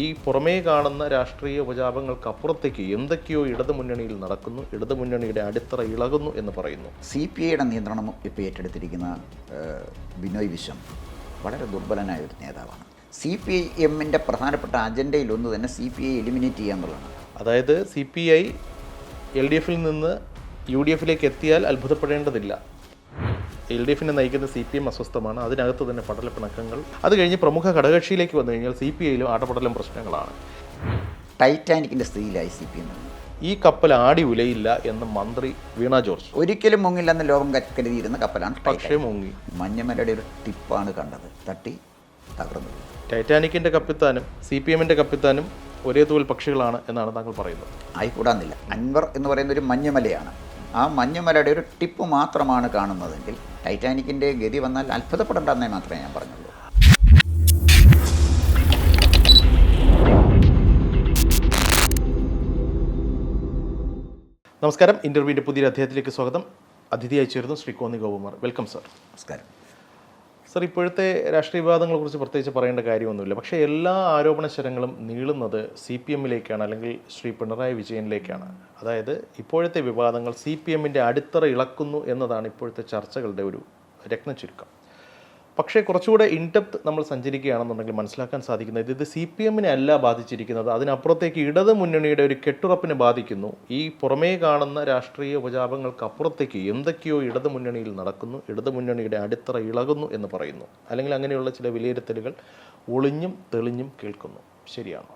ഈ പുറമേ കാണുന്ന രാഷ്ട്രീയ ഉപജാപങ്ങൾക്ക് അപ്പുറത്തേക്ക് എന്തൊക്കെയോ ഇടതു മുന്നണിയിൽ നടക്കുന്നു ഇടതു മുന്നണിയുടെ അടിത്തറ ഇളകുന്നു എന്ന് പറയുന്നു. സി പി ഐയുടെ നിയന്ത്രണം ഇപ്പോൾ ഏറ്റെടുത്തിരിക്കുന്ന ബിനോയ് വിശ്വം വളരെ ദുർബലനായ ഒരു നേതാവാണ്. സി പി ഐ എമ്മിന്റെ പ്രധാനപ്പെട്ട അജണ്ടയിൽ ഒന്ന് തന്നെ സി പി ഐ എലിമിനേറ്റ് ചെയ്യുക എന്നുള്ളതാണ്. അതായത് C P I L D എഫിൽ നിന്ന് യു ഡി എഫിലേക്ക് എത്തിയാൽ അത്ഭുതപ്പെടേണ്ടതില്ല. എൽ ഡി എഫിനെ നയിക്കുന്ന സി പി എം അസ്വസ്ഥമാണ്. അതിനകത്ത് തന്നെ പടലപ്പിണക്കങ്ങൾ അത് കഴിഞ്ഞ് പ്രമുഖ ഘടകകക്ഷിയിലേക്ക് വന്നു കഴിഞ്ഞാൽ സി പി ഐയിലും ആടപടലും പ്രശ്നങ്ങളാണ്. ടൈറ്റാനിക്കിന്റെ സ്ഥിതിയിലായി സി പി എം ഈ കപ്പൽ ആടി ഉലയില്ല എന്ന് മന്ത്രി വീണ ജോർജ്. ഒരിക്കലും മുങ്ങില്ലെന്ന് ലോകം കരുതിയിരുന്ന കപ്പലാണ് പക്ഷേ മുങ്ങി. മഞ്ഞമലയുടെ ഒരു ടിപ്പാണ് കണ്ടത്. തട്ടി തകർന്നു ടൈറ്റാനിക്കിന്റെ ടൈറ്റാനിക്കിന്റെ കപ്പിത്താനും സി പി എമ്മിന്റെ കപ്പിത്താനും ഒരേ തൂവൽ പക്ഷികളാണ് എന്നാണ് താങ്കൾ പറയുന്നത്. ആയിക്കൂടാന്നില്ല. അൻവർ എന്ന് പറയുന്ന ഒരു മഞ്ഞമലയാണ്. ആ മഞ്ഞമലയുടെ ഒരു ടിപ്പ് മാത്രമാണ് കാണുന്നതെങ്കിൽ ടൈറ്റാനിക്കിന്റെ ഗതി വന്നാൽ അത്ഭുതപ്പെടേണ്ടെന്നേ മാത്രമേ ഞാൻ പറഞ്ഞുള്ളൂ. നമസ്കാരം. ഇന്റർവ്യൂവിന്റെ പുതിയ അദ്ദേഹത്തിലേക്ക് സ്വാഗതം. അതിഥിയായി ചേരുന്നു ശ്രീ കോന്നി ഗോപകുമാർ. Welcome sir. നമസ്കാരം. സർ ഇപ്പോഴത്തെ രാഷ്ട്രീയ വിവാദങ്ങളെ കുറിച്ച് പ്രത്യേകിച്ച് പറയേണ്ട കാര്യമൊന്നുമില്ല. പക്ഷേ എല്ലാ ആരോപണ ശരങ്ങളും നീളുന്നത് സി പി എമ്മിലേക്കാണ് അല്ലെങ്കിൽ ശ്രീ പിണറായി വിജയനിലേക്കാണ്. അതായത് ഇപ്പോഴത്തെ വിവാദങ്ങൾ സി പി എമ്മിന്റെ അടിത്തറ ഇളക്കുന്നു എന്നതാണ് ഇപ്പോഴത്തെ ചർച്ചകളുടെ ഒരു രത്നചുരുക്കം പക്ഷേ കുറച്ചുകൂടെ ഇൻഡെപ്ത് നമ്മൾ സഞ്ചരിക്കുകയാണെന്നുണ്ടെങ്കിൽ മനസ്സിലാക്കാൻ സാധിക്കുന്നത് ഇത് സി പി എമ്മിനെ അല്ല ബാധിച്ചിരിക്കുന്നത്. അതിനപ്പുറത്തേക്ക് ഇടത് മുന്നണിയുടെ ഒരു കെട്ടുറപ്പിനെ ബാധിക്കുന്നു. ഈ പുറമേ കാണുന്ന രാഷ്ട്രീയ ഉപജാപങ്ങൾക്ക് അപ്പുറത്തേക്ക് എന്തൊക്കെയോ ഇടത് മുന്നണിയിൽ നടക്കുന്നു. ഇടത് മുന്നണിയുടെ അടിത്തറ ഇളകുന്നു എന്ന് പറയുന്നു. അല്ലെങ്കിൽ അങ്ങനെയുള്ള ചില വിലയിരുത്തലുകൾ ഒളിഞ്ഞും തെളിഞ്ഞും കേൾക്കുന്നു. ശരിയാണോ.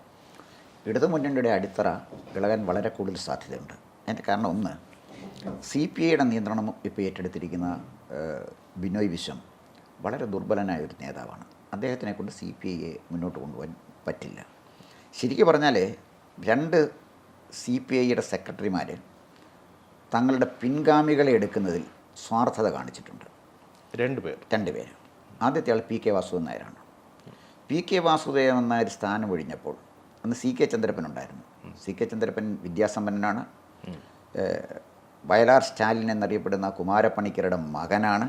ഇടതു മുന്നണിയുടെ അടിത്തറ ഇളകാൻ വളരെ കൂടുതൽ സാധ്യതയുണ്ട്. അതിന്റെ കാരണം ഒന്ന് സി പി ഐയുടെ നിയന്ത്രണം ഇപ്പോൾ ഏറ്റെടുത്തിരിക്കുന്ന ബിനോയ് വിശ്വം. വളരെ ദുർബലനായ ഒരു നേതാവാണ്. അദ്ദേഹത്തിനെ കൊണ്ട് സി പി ഐയെ മുന്നോട്ട് കൊണ്ടുപോകാൻ പറ്റില്ല. ശരിക്കും പറഞ്ഞാൽ രണ്ട് സി പി ഐയുടെ സെക്രട്ടറിമാർ തങ്ങളുടെ പിൻഗാമികളെ എടുക്കുന്നതിൽ സ്വാർത്ഥത കാണിച്ചിട്ടുണ്ട്. രണ്ട് പേർ രണ്ട് പേര്. ആദ്യത്തെ ആൾ പി കെ വാസുദേവൻ നായരാണ്. പി കെ വാസുദേവൻ നായർ സ്ഥാനം ഒഴിഞ്ഞപ്പോൾ അന്ന് സി കെ ചന്ദ്രപ്പൻ ഉണ്ടായിരുന്നു. സി കെ ചന്ദ്രപ്പൻ വിദ്യാസമ്പന്നനാണ്. വയലാർ സ്റ്റാലിൻ എന്നറിയപ്പെടുന്ന കുമാരപ്പണിക്കരുടെ മകനാണ്.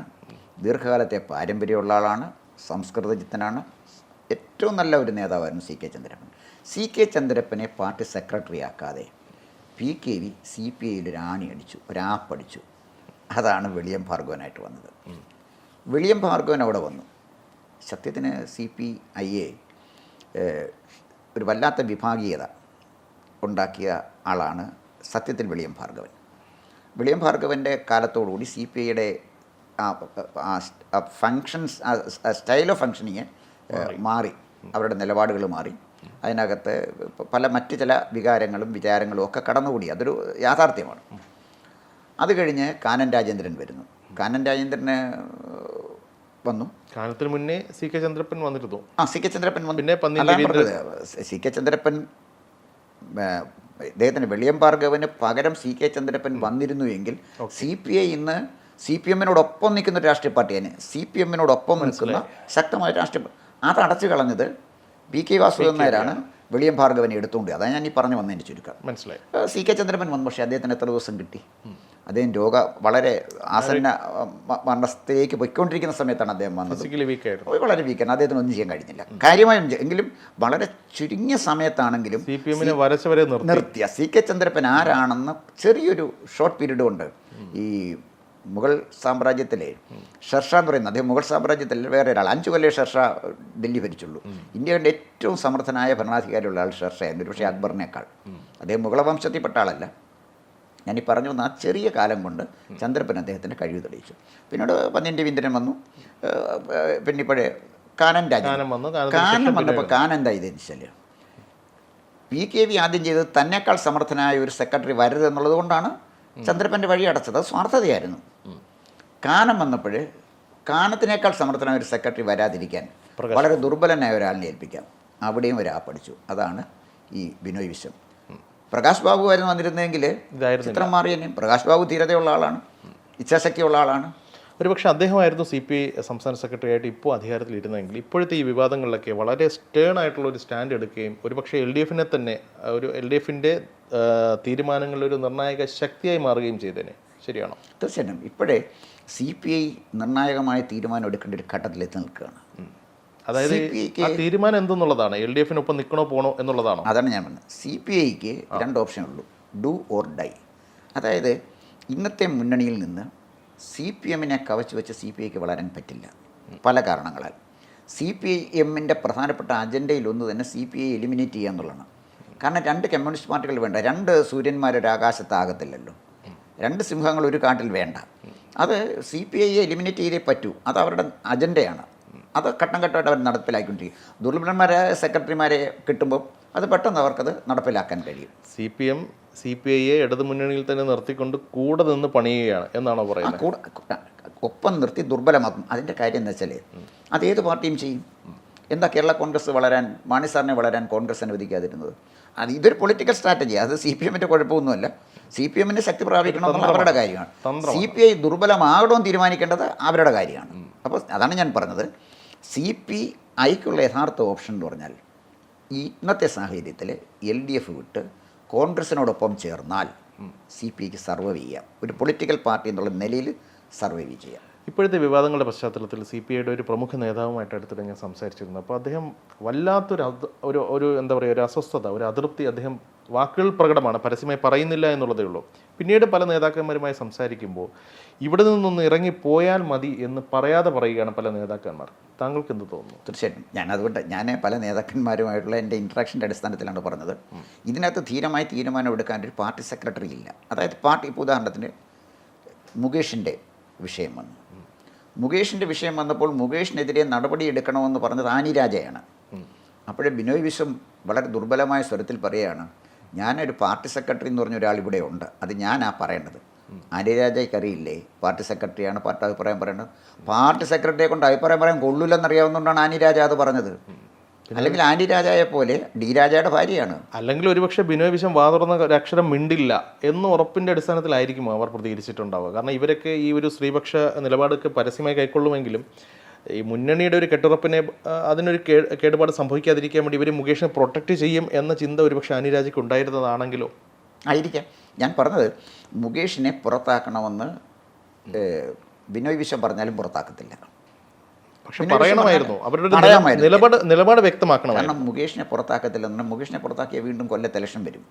ദീർഘകാലത്തെ പാരമ്പര്യമുള്ള ആളാണ് സംസ്കൃതജിത്തനാണ് ഏറ്റവും നല്ല ഒരു നേതാവായിരുന്നു C K Chandrappan. C K ചന്ദ്രപ്പനെ party secretary ആക്കാതെ P K V C P ഐയിൽ ഒരു ആണി അടിച്ചു ഒരാപ്പടിച്ചു അതാണ് വെളിയം ഭാർഗവനായിട്ട് വന്നത്. വെളിയം ഭാർഗവൻ അവിടെ വന്നു. സത്യത്തിന് സി പി ഐ എ ഒരു വല്ലാത്ത വിഭാഗീയത ഉണ്ടാക്കിയ ആളാണ് സത്യത്തിൽ വെളിയം ഭാർഗവൻ. വെളിയം ഭാർഗവന്റെ കാലത്തോടുകൂടി സി പി ഐയുടെ ഫങ്ഷൻസ് സ്റ്റൈൽ ഓഫ് ഫങ്ഷനിങ് മാറി. അവരുടെ നിലപാടുകൾ മാറി. അതിനകത്ത് പല മറ്റ് ചില വികാരങ്ങളും വിചാരങ്ങളും ഒക്കെ കടന്നുകൂടി. അതൊരു യാഥാർത്ഥ്യമാണ്. അത് കഴിഞ്ഞ് കാനൻ രാജേന്ദ്രൻ വരുന്നു. കാനൻ രാജേന്ദ്രന് വന്നു. കാലത്തിന് മുന്നേ സി കെ ചന്ദ്രപ്പൻ വന്നിരുന്നു. ആ സി കെ ചന്ദ്രപ്പൻ പിന്നെ. സി കെ ചന്ദ്രപ്പൻ ഇദ്ദേഹത്തിന് വെളിയം ഭാർഗവന് പകരം സി കെ ചന്ദ്രപ്പൻ വന്നിരുന്നു എങ്കിൽ സി പി ഐ ഇന്ന് സി പി എമ്മിനോടൊപ്പം നിൽക്കുന്ന ഒരു രാഷ്ട്രീയ പാർട്ടിയാണ് സി പി എമ്മിനോടൊപ്പം നിൽക്കുന്ന ശക്തമായ രാഷ്ട്രീയ അത് അടച്ചു കളഞ്ഞത് പി കെ വാസുദേവൻ നായരാണ്. വെളിയം ഭാർഗവനെ എടുത്തുകൊണ്ട്. അതാണ് ഞാൻ ഈ പറഞ്ഞു വന്നതിന്റെ ചുരുക്കം. മനസ്സിലായി. സി കെ ചന്ദ്രമൻ വന്നു. പക്ഷേ അദ്ദേഹത്തിന് എത്ര ദിവസം കിട്ടി? അദ്ദേഹം രോഗ വളരെ ആസന്ന മരണത്തിലേക്ക് പോയിക്കൊണ്ടിരിക്കുന്ന സമയത്താണ് അദ്ദേഹം വന്നത്. വളരെ വീക്കാണ് അദ്ദേഹത്തിന് ഒന്നും ചെയ്യാൻ കഴിഞ്ഞില്ല. കാര്യമായും എങ്കിലും വളരെ ചുരുങ്ങിയ സമയത്താണെങ്കിലും നിർത്തിയ സി കെ ചന്ദ്രപ്പൻ ആരാണെന്ന് ചെറിയൊരു ഷോർട്ട് പീരീഡ് കൊണ്ട് ഈ മുഗൾ സാമ്രാജ്യത്തിലെ ഷർഷ എന്ന് പറയുന്നത് അദ്ദേഹം മുഗൾ സാമ്രാജ്യത്തിൽ വേറെ ഒരാൾ അഞ്ചു കൊല്ലേ ഷർഷ ഡൽഹി ഭരിച്ചുള്ളൂ. ഇന്ത്യയുടെ ഏറ്റവും സമർത്ഥനായ ഭരണാധികാരിയുള്ള ആൾ ഷെർഷയായിരുന്നു ഒരുപക്ഷെ അക്ബറിനേക്കാൾ. അദ്ദേഹം മുഗള വംശത്തിൽപ്പെട്ട ആളല്ല. ഞാൻ ഈ പറഞ്ഞു വന്ന ആ ചെറിയ കാലം കൊണ്ട് ചന്ദ്രപ്പൻ അദ്ദേഹത്തിന്റെ കഴിവ് തെളിയിച്ചു. പിന്നീട് പന്നിന്റെ വിന്ദനം വന്നു. പിന്നെ ഇപ്പോഴേ കാനൻ രാജൻ കാനം വന്നപ്പോൾ കാനൻ എന്താ ഇതെന്ന് വെച്ചാൽ പി കെ വി ആദ്യം ചെയ്തത് തന്നെക്കാൾ സമർത്ഥനായ ഒരു സെക്രട്ടറി വരരുത് എന്നുള്ളത് കൊണ്ടാണ് ചന്ദ്രപ്പന്റെ വഴി അടച്ചത് സ്വാർത്ഥതയായിരുന്നു. കാനം വന്നപ്പോൾ കാനത്തിനേക്കാൾ സമർത്ഥനായ ഒരു സെക്രട്ടറി വരാതിരിക്കാൻ വളരെ ദുർബലനായ ഒരാളിനെ ഏൽപ്പിക്കാം. അവിടെയും ഒരാ പഠിച്ചു അതാണ് ഈ ബിനോയ് വിശ്വം. പ്രകാശ് ബാബു ആയിരുന്നു വന്നിരുന്നെങ്കിൽ. ചിത്രം മാറിയെന്നെയും പ്രകാശ് ബാബു ധീരതയുള്ള ആളാണ്. ഇച്ഛാശക്തിയുള്ള ആളാണ്. ഒരുപക്ഷെ അദ്ദേഹമായിരുന്നു സി പി ഐ സംസ്ഥാന സെക്രട്ടറി ആയിട്ട് ഇപ്പോൾ അധികാരത്തിൽ ഇരുന്നെങ്കിൽ ഇപ്പോഴത്തെ ഈ വിവാദങ്ങളിലൊക്കെ വളരെ സ്റ്റേൺ ആയിട്ടുള്ള ഒരു സ്റ്റാൻഡ് എടുക്കുകയും ഒരുപക്ഷെ എൽ ഡി എഫിനെ തന്നെ ഒരു എൽ ഡി എഫിന്റെ തീരുമാനങ്ങളിൽ ഒരു നിർണായക ശക്തിയായി മാറുകയും ചെയ്തേനെ. ശരിയാണോ? തീർച്ചയായിട്ടും. ഇപ്പോഴേ സി പി ഐ നിർണായകമായ തീരുമാനം എടുക്കേണ്ട ഒരു ഘട്ടത്തിലെത്തി നിൽക്കുകയാണ്. അതായത് തീരുമാനം എന്തെന്നുള്ളതാണ്? എൽ ഡി എഫിനൊപ്പം നിൽക്കണോ പോണോ എന്നുള്ളതാണ്? അതാണ് ഞാൻ പറഞ്ഞത്. സി പി ഐക്ക് രണ്ട് ഓപ്ഷൻ ഉള്ളൂ ഡു ഓർ ഡൈ. അതായത് ഇന്നത്തെ മുന്നണിയിൽ നിന്ന് സി പി എമ്മിനെ കവച്ച് വെച്ച് സി പി ഐക്ക് വളരാൻ പറ്റില്ല. പല കാരണങ്ങളാൽ. സി പി എമ്മിന്റെ പ്രധാനപ്പെട്ട അജണ്ടയിൽ ഒന്ന് തന്നെ സി പി ഐ എലിമിനേറ്റ് ചെയ്യുക എന്നുള്ളതാണ്. കാരണം രണ്ട് കമ്മ്യൂണിസ്റ്റ് പാർട്ടികൾ വേണ്ട. രണ്ട് സൂര്യന്മാരൊരാകാശത്താകത്തില്ലല്ലോ രണ്ട് സിംഹങ്ങൾ ഒരു കാട്ടിൽ വേണ്ട. അത് സി പി ഐയെ എലിമിനേറ്റ് ചെയ്തേ പറ്റൂ. അത് അവരുടെ അജണ്ടയാണ്. അത് ഘട്ടം ഘട്ടമായിട്ട് അവർ നടപ്പിലാക്കിക്കൊണ്ടിരിക്കും. ദുർബലന്മാരായ സെക്രട്ടറിമാരെ കിട്ടുമ്പോൾ അത് പെട്ടെന്ന് അവർക്കത് നടപ്പിലാക്കാൻ കഴിയും. C P M C P ഐയെ ഇടതു മുന്നണിയിൽ തന്നെ നിർത്തിക്കൊണ്ട് കൂടെ നിന്ന് പണിയുകയാണ് എന്നാണോ പറയുന്നത്? കൂടെ ഒപ്പം നിർത്തി ദുർബലമാക്കും. അതിന്റെ കാര്യം എന്ന് വെച്ചാൽ അത് ഏത് പാർട്ടിയും ചെയ്യും. എന്താ കേരള കോൺഗ്രസ് വളരാൻ മാണി സാറിനെ വളരാൻ കോൺഗ്രസ് അനുവദിക്കാതിരുന്നത് അത് ഇതൊരു പൊളിറ്റിക്കൽ സ്ട്രാറ്റജി. അത് സി പി എമ്മിന്റെ കുഴപ്പമൊന്നുമല്ല. സി പി എമ്മിന് ശക്തി പ്രാപിക്കണമെന്നുള്ള അവരുടെ കാര്യമാണ്. സി പി ഐ ദുർബലമാകണമെന്ന് തീരുമാനിക്കേണ്ടത് അവരുടെ കാര്യമാണ്. അപ്പോൾ അതാണ് ഞാൻ പറഞ്ഞത്. സി പി ഐക്കുള്ള യഥാർത്ഥ ഓപ്ഷൻ എന്ന് പറഞ്ഞാൽ ഈ ഇന്നത്തെ സാഹചര്യത്തിൽ എൽ ഡി എഫ് വിട്ട് കോൺഗ്രസിനോടൊപ്പം ചേർന്നാൽ സി പി ഐക്ക് സർവൈവ് ചെയ്യാം. ഒരു പൊളിറ്റിക്കൽ പാർട്ടി എന്നുള്ള നിലയിൽ സർവൈവ് ചെയ്യാം. ഇപ്പോഴത്തെ വിവാദങ്ങളുടെ പശ്ചാത്തലത്തിൽ സി പി ഐയുടെ ഒരു പ്രമുഖ നേതാവുമായിട്ട് അടുത്തിടെ ഞാൻ സംസാരിച്ചിരുന്നു. അപ്പോൾ അദ്ദേഹം വല്ലാത്തൊരു ഒരു ഒരു എന്താ പറയുക ഒരു അസ്വസ്ഥത ഒരു അതൃപ്തി അദ്ദേഹം വാക്കുകൾ പ്രകടമാണ് പരസ്യമായി പറയുന്നില്ല എന്നുള്ളതേ ഉള്ളൂ. പിന്നീട് പല നേതാക്കന്മാരുമായി സംസാരിക്കുമ്പോൾ ഇവിടെ നിന്നൊന്ന് ഇറങ്ങിപ്പോയാൽ മതി എന്ന് പറയാതെ പറയുകയാണ് പല നേതാക്കന്മാർ. താങ്കൾക്ക് എന്ത് തോന്നുന്നു? തീർച്ചയായിട്ടും. ഞാൻ അതുകൊണ്ട് ഞാൻ പല നേതാക്കന്മാരുമായിട്ടുള്ള എന്റെ ഇൻട്രാക്ഷന്റെ അടിസ്ഥാനത്തിലാണ് പറഞ്ഞത്. ഇതിനകത്ത് ധീരമായി തീരുമാനം എടുക്കാൻ ഒരു പാർട്ടി സെക്രട്ടറി ഇല്ല. അതായത് പാർട്ടി ഇപ്പോൾ ഉദാഹരണത്തിന് മുകേഷിന്റെ വിഷയം വന്നു മുകേഷിന്റെ വിഷയം വന്നപ്പോൾ മുകേഷിനെതിരെ നടപടി എടുക്കണമെന്ന് പറഞ്ഞത് ആനി രാജയാണ്. അപ്പോഴേ ബിനോയ് വിശ്വം വളരെ ദുർബലമായ സ്വരത്തിൽ പറയുകയാണ് ഞാനൊരു പാർട്ടി സെക്രട്ടറി എന്ന് പറഞ്ഞ ഒരാൾ ഇവിടെ ഉണ്ട്. അത് ഞാനാ പറയേണ്ടത്. ആനി രാജയ്ക്ക് അറിയില്ലേ പാർട്ടി സെക്രട്ടറിയാണ് പാർട്ടി അഭിപ്രായം പറയേണ്ടത്? പാർട്ടി സെക്രട്ടറിയെ കൊണ്ട് അഭിപ്രായം പറയാൻ കൊള്ളില്ലെന്നറിയാവുന്നതുകൊണ്ടാണ് ആനി രാജ അത് പറഞ്ഞത്. അല്ലെങ്കിൽ ആന്റി രാജായെ പോലെ ഡി രാജയുടെ ഭാര്യയാണ്. അല്ലെങ്കിൽ ഒരുപക്ഷെ ബിനോയ് വിശ്വം വാതുറന്ന ഒരു അക്ഷരം മിണ്ടില്ല എന്ന് ഉറപ്പിന്റെ അടിസ്ഥാനത്തിലായിരിക്കും അവർ പ്രതികരിച്ചിട്ടുണ്ടാവുക. കാരണം ഇവരൊക്കെ ഈ ഒരു സ്ത്രീപക്ഷ നിലപാടൊക്കെ പരസ്യമായി കൈക്കൊള്ളുമെങ്കിലും ഈ മുന്നണിയുടെ ഒരു കെട്ടുറപ്പിനെ അതിനൊരു കേടുപാട് സംഭവിക്കാതിരിക്കാൻ വേണ്ടി ഇവർ മുകേഷിനെ പ്രൊട്ടക്റ്റ് ചെയ്യും എന്ന ചിന്ത ഒരുപക്ഷെ അനിരാജയ്ക്ക് ഉണ്ടായിരുന്നതാണെങ്കിലോ? ആയിരിക്കാം. ഞാൻ പറഞ്ഞത് മുകേഷിനെ പുറത്താക്കണമെന്ന് ബിനോയ് വിശ്വം പറഞ്ഞാലും പുറത്താക്കത്തില്ല. പക്ഷെ പറയണമായിരുന്നു. അവരുടെ നിലപാട് നിലപാട് വ്യക്തമാക്കണമായിരുന്നു. കാരണം മുകേഷിനെ പുറത്താക്കത്തില്ല മുകേഷിനെ പുറത്താക്കിയ വീണ്ടും കൊല്ലത്ത് ഇലക്ഷൻ വരും.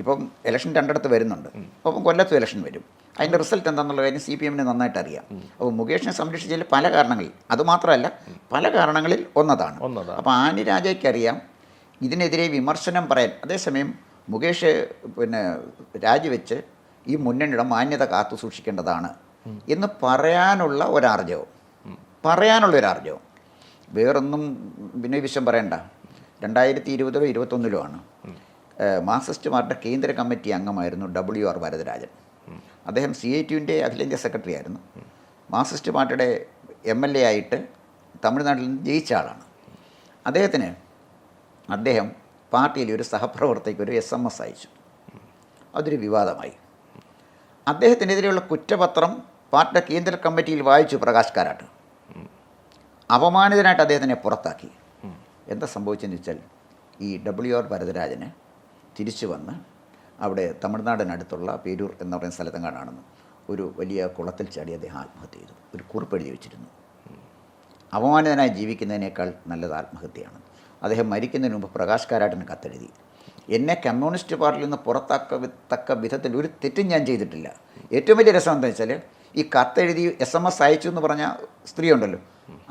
ഇപ്പം ഇലക്ഷൻ രണ്ടിടത്ത് വരുന്നുണ്ട്. അപ്പം കൊല്ലത്ത് ഇലക്ഷൻ വരും. അതിന്റെ റിസൾട്ട് എന്താണെന്നുള്ള കാര്യം സി പി എമ്മിന് നന്നായിട്ട് അറിയാം. അപ്പോൾ മുകേഷിനെ സംരക്ഷിച്ചതിൽ പല കാരണങ്ങളിൽ അതുമാത്രമല്ല പല കാരണങ്ങളിൽ ഒന്നതാണ്. ഒന്നതാണ്. അപ്പോൾ ആനി രാജയ്ക്കറിയാം ഇതിനെതിരെ വിമർശനം പറയാൻ. അതേസമയം മുകേഷ് പിന്നെ രാജിവെച്ച് ഈ മുന്നണിയുടെ മാന്യത കാത്തു സൂക്ഷിക്കേണ്ടതാണ് എന്ന് പറയാനുള്ള ഒരാർജവം. പറയാനുള്ള ഒരാർജവം വേറൊന്നും പിന്നെ വിശ്വം പറയണ്ട. രണ്ടായിരത്തി ഇരുപതിലോ ഇരുപത്തൊന്നിലോ ആണ്. മാർക്സിസ്റ്റുമാരുടെ പാർട്ടിയുടെ കേന്ദ്ര കമ്മിറ്റി അംഗമായിരുന്നു ഡബ്ല്യു ആർ വരദരാജൻ. അദ്ദേഹം സി ഐ ടിയുവിന്റെ അഖിലേന്ത്യാ സെക്രട്ടറി ആയിരുന്നു. മാർക്സിസ്റ്റ് പാർട്ടിയുടെ എം എൽ എ ആയിട്ട് തമിഴ്നാട്ടിൽ നിന്ന് ജയിച്ച ആളാണ്. അദ്ദേഹത്തിന് അദ്ദേഹം പാർട്ടിയിലെ ഒരു സഹപ്രവർത്തകയ്ക്ക് ഒരു എസ് എം എസ് അയച്ചു. അതൊരു വിവാദമായി. അദ്ദേഹത്തിനെതിരെയുള്ള കുറ്റപത്രം പാർട്ടിയുടെ കേന്ദ്ര കമ്മിറ്റിയിൽ വായിച്ചു പ്രകാശ് കാരാട്ട്. അപമാനിതനായിട്ട് അദ്ദേഹത്തിനെ പുറത്താക്കി. എന്താ സംഭവിച്ചെന്ന് വെച്ചാൽ ഈ ഡബ്ല്യു ആർ ഭരതരാജന് തിരിച്ചു വന്ന് അവിടെ തമിഴ്നാടിനടുത്തുള്ള പേരൂർ എന്ന് പറയുന്ന സ്ഥലത്തെങ്ങാനാണെന്ന് ഒരു വലിയ കുളത്തിൽ ചാടി അദ്ദേഹം ആത്മഹത്യ ചെയ്തു. ഒരു കുറിപ്പ് എഴുതി വെച്ചിരുന്നു. അപമാനിതനായി ജീവിക്കുന്നതിനേക്കാൾ നല്ലത് ആത്മഹത്യയാണ്. അദ്ദേഹം മരിക്കുന്നതിന് മുമ്പ് പ്രകാശ് കാരാട്ടിന് കത്തെഴുതി. എന്നെ കമ്മ്യൂണിസ്റ്റ് പാർട്ടിയിൽ നിന്ന് പുറത്താക്ക തക്ക വിധത്തിൽ ഒരു തെറ്റും ഞാൻ ചെയ്തിട്ടില്ല. ഏറ്റവും വലിയ രസം എന്താ വെച്ചാൽ ഈ കത്തെഴുതി എസ് എം എസ് അയച്ചു എന്ന് പറഞ്ഞ സ്ത്രീ ഉണ്ടല്ലോ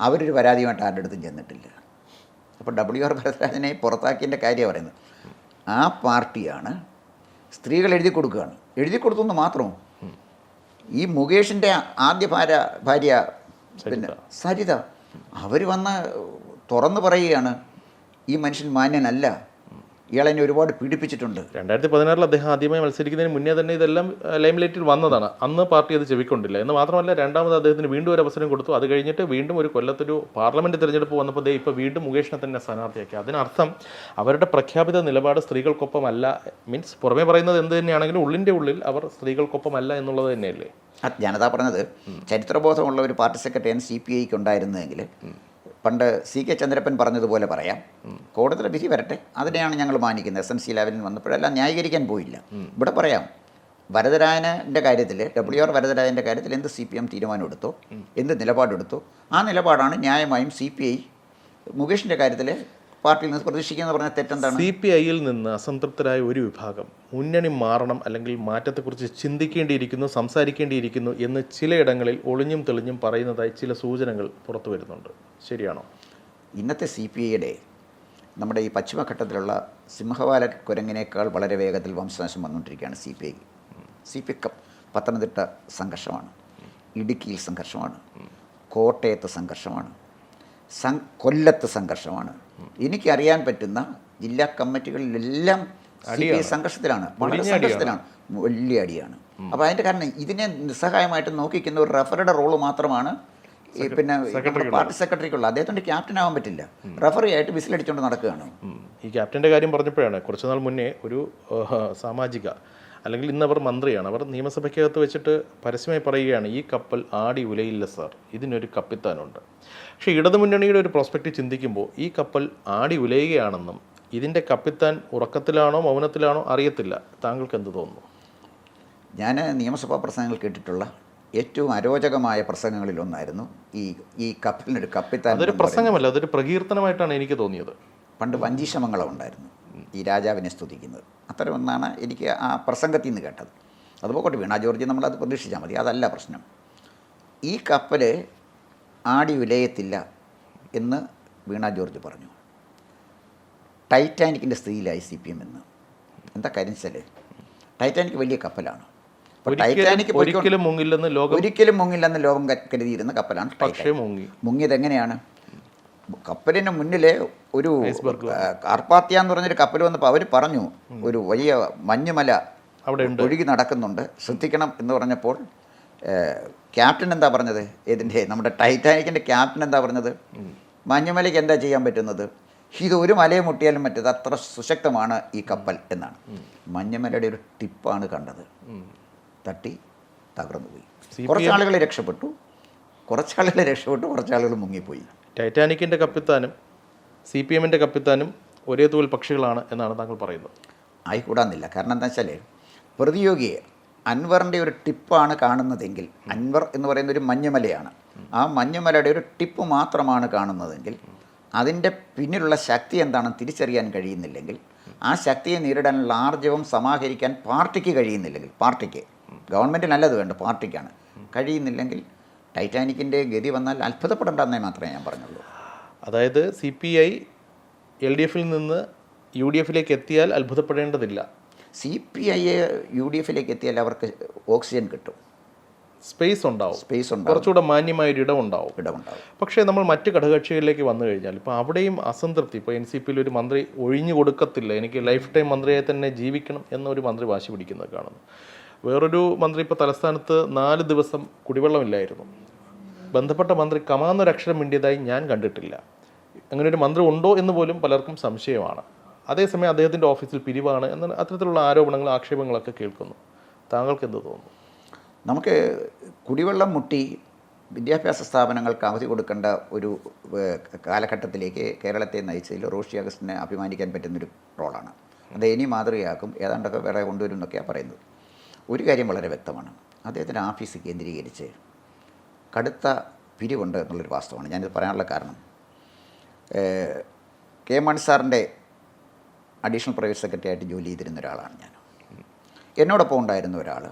അവരൊരു പരാതിയുമായിട്ട് ആരുടെ അടുത്തും ചെന്നിട്ടില്ല. അപ്പോൾ ഡബ്ല്യു ആർ ഭരതരാജനെ പുറത്താക്കിയതിന്റെ കാര്യമാണ് പറയുന്നത് ആ പാർട്ടിയാണ് സ്ത്രീകൾ എഴുതി കൊടുക്കുകയാണ്. എഴുതി കൊടുത്തെന്ന് മാത്രം ഈ മുകേഷിന്റെ ആദ്യ ഭാര്യ ഭാര്യ പിന്നെ സരിത. അവർ വന്ന് തുറന്നു പറയുകയാണ് ഈ മനുഷ്യൻ മാന്യനല്ല. ഇയാളെന്നെ ഒരുപാട് പീഡിപ്പിച്ചിട്ടുണ്ട്. രണ്ടായിരത്തി പതിനാറിൽ അദ്ദേഹം ആദ്യമായി മത്സരിക്കുന്നതിന് മുന്നേ തന്നെ ഇതെല്ലാം ലൈംലൈറ്റിൽ വന്നതാണ്. അന്ന് പാർട്ടി അത് ചെവിക്കൊണ്ടില്ല. എന്ന് മാത്രമല്ല രണ്ടാമത് അദ്ദേഹത്തിന് വീണ്ടും ഒരു അവസരം കൊടുത്തു. അത് കഴിഞ്ഞിട്ട് വീണ്ടും ഒരു കൊല്ലത്തൊരു പാർലമെന്റ് തിരഞ്ഞെടുപ്പ് വന്നപ്പോൾ ദേ ഇപ്പോൾ വീണ്ടും മുകേഷിനെ തന്നെ സ്ഥാനാർത്ഥിയാക്കി. അതിനർത്ഥം അവരുടെ പ്രഖ്യാപിത നിലപാട് സ്ത്രീകൾക്കൊപ്പമല്ല. മീൻസ് പുറമേ പറയുന്നത് എന്ത് തന്നെയാണെങ്കിലും ഉള്ളിന്റെ ഉള്ളിൽ അവർ സ്ത്രീകൾക്കൊപ്പമല്ല എന്നുള്ളത് തന്നെയല്ലേ? ജനത പറഞ്ഞത്. ചരിത്രബോധമുള്ള ഒരു പാർട്ടി സെക്രട്ടറിയാണ് സി പി ഐക്ക് ഉണ്ടായിരുന്നതെങ്കിൽ പണ്ട് സി കെ ചന്ദ്രപ്പൻ പറഞ്ഞതുപോലെ പറയാം. കോടതിയുടെ വിധി വരട്ടെ. അതിനെയാണ് ഞങ്ങൾ മാനിക്കുന്നത്. എസ് എൻ സി ലെവലിൽ വന്നപ്പോഴെല്ലാം ന്യായീകരിക്കാൻ പോയില്ല. ഇവിടെ പറയാം വരദരാജന്റെ കാര്യത്തിൽ ഡബ്ല്യു ആർ വരദരായന്റെ കാര്യത്തിൽ എന്ത് സി പി എം തീരുമാനമെടുത്തോ? എന്ത് നിലപാടെടുത്തോ? ആ നിലപാടാണ് ന്യായമായും സി പി ഐ മുകേഷിന്റെ കാര്യത്തിൽ പാർട്ടിയിൽ നിന്ന് പ്രതീക്ഷിക്കുന്നത് പറഞ്ഞാൽ തെറ്റെന്താണ്? സി പി ഐയിൽ നിന്ന് അസംതൃപ്തരായ ഒരു വിഭാഗം മുന്നണി മാറണം അല്ലെങ്കിൽ മാറ്റത്തെക്കുറിച്ച് ചിന്തിക്കേണ്ടിയിരിക്കുന്നു സംസാരിക്കേണ്ടിയിരിക്കുന്നു എന്ന് ചിലയിടങ്ങളിൽ ഒളിഞ്ഞും തെളിഞ്ഞും പറയുന്നതായി ചില സൂചനകൾ പുറത്തു വരുന്നുണ്ട്. ശരിയാണോ? ഇന്നത്തെ സി പി ഐയുടെ നമ്മുടെ ഈ പശ്ചിമഘട്ടത്തിലുള്ള സിംഹവാല കുരങ്ങിനേക്കാൾ വളരെ വേഗത്തിൽ വംശനാശം വന്നുകൊണ്ടിരിക്കുകയാണ് C P I. C P cup Pathanamthitta സംഘർഷമാണ്. ഇടുക്കിയിൽ സംഘർഷമാണ്. കോട്ടയത്ത് സംഘർഷമാണ്. സം കൊല്ലത്ത് സംഘർഷമാണ്. എനിക്കറിയാൻ പറ്റുന്ന ജില്ലാ കമ്മിറ്റികളിലെല്ലാം സി പി സംഘർഷത്തിലാണ് വളരെ സംഘർഷത്തിലാണ്. വലിയ അടിയാണ്. അപ്പോൾ അതിന്റെ കാരണം ഇതിനെ നിസ്സഹായമായിട്ട് നോക്കിക്കുന്ന ഒരു റഫറുടെ റോൾ മാത്രമാണ് പിന്നെ പാർട്ടി സെക്രട്ടറിക്കുള്ള അദ്ദേഹത്തിന്റെ ക്യാപ്റ്റൻ ആവാൻ പറ്റില്ല. റഫറി ആയിട്ട് വിസിലടിച്ചുകൊണ്ട് നടക്കുകയാണ്. ഈ ക്യാപ്റ്റന്റെ കാര്യം പറഞ്ഞപ്പോഴാണ് കുറച്ചുനാൾ മുന്നേ ഒരു സാമാജിക അല്ലെങ്കിൽ ഇന്ന് അവർ മന്ത്രിയാണ്. അവർ നിയമസഭയ്ക്കകത്ത് വെച്ചിട്ട് പരസ്യമായി പറയുകയാണ് ഈ കപ്പൽ ആടി ഉലയില്ല സാർ. ഇതിനൊരു കപ്പിത്താനുണ്ട്. പക്ഷേ ഇടതുമുന്നണിയുടെ ഒരു പ്രോസ്പെക്റ്റ് ചിന്തിക്കുമ്പോൾ ഈ കപ്പൽ ആടി ഉലയുകയാണെന്നും ഇതിന്റെ കപ്പിത്താൻ ഉറക്കത്തിലാണോ മൗനത്തിലാണോ അറിയത്തില്ല. താങ്കൾക്ക് എന്ത് തോന്നുന്നു? ഞാൻ നിയമസഭാ പ്രസംഗങ്ങൾ കേട്ടിട്ടുള്ള ഏറ്റവും അരോചകമായ പ്രസംഗങ്ങളിൽ ഒന്നായിരുന്നു ഈ ഈ കപ്പലിനൊരു കപ്പിത്താൻ അതൊരു പ്രസംഗമല്ല അതൊരു പ്രകീർത്തനമായിട്ടാണ് എനിക്ക് തോന്നിയത്. പണ്ട് വഞ്ചീശമംഗളം ഉണ്ടായിരുന്നു ഈ രാജാവിനെ സ്തുതിക്കുന്നത്. അത്തരം ഒന്നാണ് എനിക്ക് ആ പ്രസംഗത്തിൽ നിന്ന് കേട്ടത്. അതുപോലെ വീണ ജോർജ് നമ്മളത് പ്രതീക്ഷിച്ചാൽ മതി അതല്ല പ്രശ്നം. ഈ കപ്പൽ ആടി വിലയത്തില്ല എന്ന് വീണ ജോർജ് പറഞ്ഞു. ടൈറ്റാനിക്കിന്റെ സ്ഥിതിയിലായി സി പി എം എന്ന്. എന്താ കാര്യം വെച്ചാൽ ടൈറ്റാനിക് വലിയ കപ്പലാണ്. ഒരിക്കലും ടൈറ്റാനിക് ഒരിക്കലും മുങ്ങില്ലെന്ന് ലോകം ഒരിക്കലും മുങ്ങില്ലെന്ന് ലോകം കരുതിയിരുന്ന കപ്പലാണ് പക്ഷേ മുങ്ങി. മുങ്ങിയത് എങ്ങനെയാണ്? കപ്പലിന് മുന്നിൽ ഒരു ആ, കാർപ്പാത്തിയ എന്ന് പറഞ്ഞൊരു കപ്പൽ വന്നപ്പോൾ അവർ പറഞ്ഞു ഒരു വലിയ മഞ്ഞുമല അവിടെ ഒഴുകി നടക്കുന്നുണ്ട്. ശ്രദ്ധിക്കണം എന്ന് പറഞ്ഞപ്പോൾ ക്യാപ്റ്റൻ എന്താ പറഞ്ഞത്? ഇതിന്റെ നമ്മുടെ ടൈറ്റാനിക്കിന്റെ ക്യാപ്റ്റൻ എന്താ പറഞ്ഞത്? മഞ്ഞുമലയ്ക്ക് എന്താ ചെയ്യാൻ പറ്റുന്നത്? ഇത് ഒരു മലയെ മുട്ടിയാലും മറ്റത് അത്ര സുശക്തമാണ് ഈ കപ്പൽ എന്നാണ്. മഞ്ഞുമലയുടെ ഒരു ടിപ്പാണ് കണ്ടത്. തട്ടി തകർന്നു പോയി. കുറച്ച് ആളുകൾ രക്ഷപ്പെട്ടു. കുറച്ച് ആളുകൾ രക്ഷപ്പെട്ടു കുറച്ച് ആളുകൾ മുങ്ങിപ്പോയി. ടൈറ്റാനിക്കിന്റെ കപ്പിത്താനും സി പി എമ്മിന്റെ കപ്പിത്താനും ഒരേ തോൽ പക്ഷികളാണ് എന്നാണ് താങ്കൾ പറയുന്നത്. ആയിക്കൂടാന്നില്ല. കാരണം എന്താ വെച്ചാൽ പ്രതിയോഗിയെ അൻവറിന്റെ ഒരു ടിപ്പാണ് കാണുന്നതെങ്കിൽ അൻവർ എന്ന് പറയുന്ന ഒരു മഞ്ഞുമലയാണ്. ആ മഞ്ഞുമലയുടെ ഒരു ടിപ്പ് മാത്രമാണ് കാണുന്നതെങ്കിൽ അതിന്റെ പിന്നിലുള്ള ശക്തി എന്താണെന്ന് തിരിച്ചറിയാൻ കഴിയുന്നില്ലെങ്കിൽ ആ ശക്തിയെ നേരിടാനുള്ള ആർജവം സമാഹരിക്കാൻ പാർട്ടിക്ക് കഴിയുന്നില്ലെങ്കിൽ പാർട്ടിക്ക് ഗവൺമെന്റിനല്ലത് വേണ്ട പാർട്ടിക്കാണ് കഴിയുന്നില്ലെങ്കിൽ ടൈറ്റാനിക്കിന്റെ ഗതി വന്നാൽ അത്ഭുതപ്പെടേണ്ടെന്നേ മാത്രമേ ഞാൻ പറഞ്ഞുള്ളൂ. അതായത് C P I L D എഫിൽ നിന്ന് യു ഡി എഫിലേക്ക് എത്തിയാൽ അത്ഭുതപ്പെടേണ്ടതില്ല. C P I U D എഫിലേക്ക് എത്തിയാൽ അവർക്ക് ഓക്സിജൻ കിട്ടും. സ്പേസ് ഉണ്ടാവും. സ്പേസ് ഉണ്ടാവും. കുറച്ചുകൂടെ മാന്യമായ ഒരു ഇടം ഉണ്ടാവും. ഇടമുണ്ടാവും. പക്ഷേ നമ്മൾ മറ്റ് ഘടകകക്ഷികളിലേക്ക് വന്നു കഴിഞ്ഞാൽ ഇപ്പോൾ അവിടെയും അസംതൃപ്തി. ഇപ്പോൾ എൻ സി പിയിൽ ഒരു മന്ത്രി ഒഴിഞ്ഞു കൊടുക്കത്തില്ല. എനിക്ക് ലൈഫ് ടൈം മന്ത്രിയെ തന്നെ ജീവിക്കണം എന്നൊരു മന്ത്രി വാശി പിടിക്കുന്നത് കാണുന്നു. വേറൊരു മന്ത്രി ഇപ്പോൾ തലസ്ഥാനത്ത് നാല് ദിവസം കുടിവെള്ളമില്ലായിരുന്നു. ബന്ധപ്പെട്ട മന്ത്രി കമാന്നൊരക്ഷരം മിണ്ടിയതായി ഞാൻ കണ്ടിട്ടില്ല. അങ്ങനെ ഒരു മന്ത്രി ഉണ്ടോ എന്ന് പോലും പലർക്കും സംശയമാണ്. അതേസമയം അദ്ദേഹത്തിന്റെ ഓഫീസിൽ പിരിവാണ് എന്ന അത്തരത്തിലുള്ള ആരോപണങ്ങൾ ആക്ഷേപങ്ങളൊക്കെ കേൾക്കുന്നു. താങ്കൾക്ക് എന്ത് തോന്നുന്നു? നമുക്ക് കുടിവെള്ളം മുട്ടി വിദ്യാഭ്യാസ സ്ഥാപനങ്ങൾക്ക് അവധി കൊടുക്കേണ്ട ഒരു കാലഘട്ടത്തിലേക്ക് കേരളത്തെ നയിച്ചതിൽ റോഷി അഗസ്റ്റിനെ അഭിമാനിക്കാൻ പറ്റുന്നൊരു റോളാണ്. അത് ഇനി മാതൃകയാക്കും. ഏതാണ്ടൊക്കെ വേറെ കൊണ്ടുവരും എന്നൊക്കെയാണ് പറയുന്നത്. ഒരു കാര്യം വളരെ വ്യക്തമാണ്. അദ്ദേഹത്തിന്റെ ഓഫീസ് കേന്ദ്രീകരിച്ച് കടുത്ത പിരിവുണ്ട് എന്നുള്ളൊരു വാസ്തവമാണ്. ഞാനിത് പറയാനുള്ള കാരണം കെ മണി സാറിന്റെ അഡീഷണൽ പ്രൈവറ്റ് സെക്രട്ടറി ആയിട്ട് ജോലി ചെയ്തിരുന്ന ഒരാളാണ് ഞാൻ. എന്നോടൊപ്പം ഉണ്ടായിരുന്ന ഒരാൾ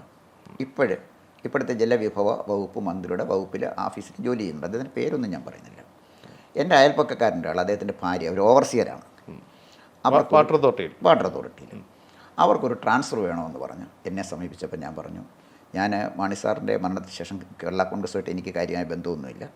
ഇപ്പോഴ് ഇപ്പോഴത്തെ ജലവിഭവ വകുപ്പ് മന്ത്രിയുടെ വകുപ്പിൽ ഓഫീസിൽ ജോലി ചെയ്യുന്നുണ്ട്. അദ്ദേഹത്തിന്റെ പേരൊന്നും ഞാൻ പറയുന്നില്ല. എന്റെ അയൽപ്പക്കക്കാരന്റെ ആൾ അദ്ദേഹത്തിന്റെ ഭാര്യ ഒരു ഓവർസിയറാണ് അവർ വാട്ടർ അതോറിറ്റി വാട്ടർ അതോറിറ്റിയിൽ. അവർക്കൊരു ട്രാൻസ്ഫർ വേണമെന്ന് പറഞ്ഞു. എന്നെ സമീപിച്ചപ്പോൾ ഞാൻ പറഞ്ഞു ഞാൻ മാണി സാറിന്റെ മരണത്തിന് ശേഷം കേരള കോൺഗ്രസ്സുമായിട്ട് എനിക്ക് കാര്യമായ ബന്ധമൊന്നുമില്ല.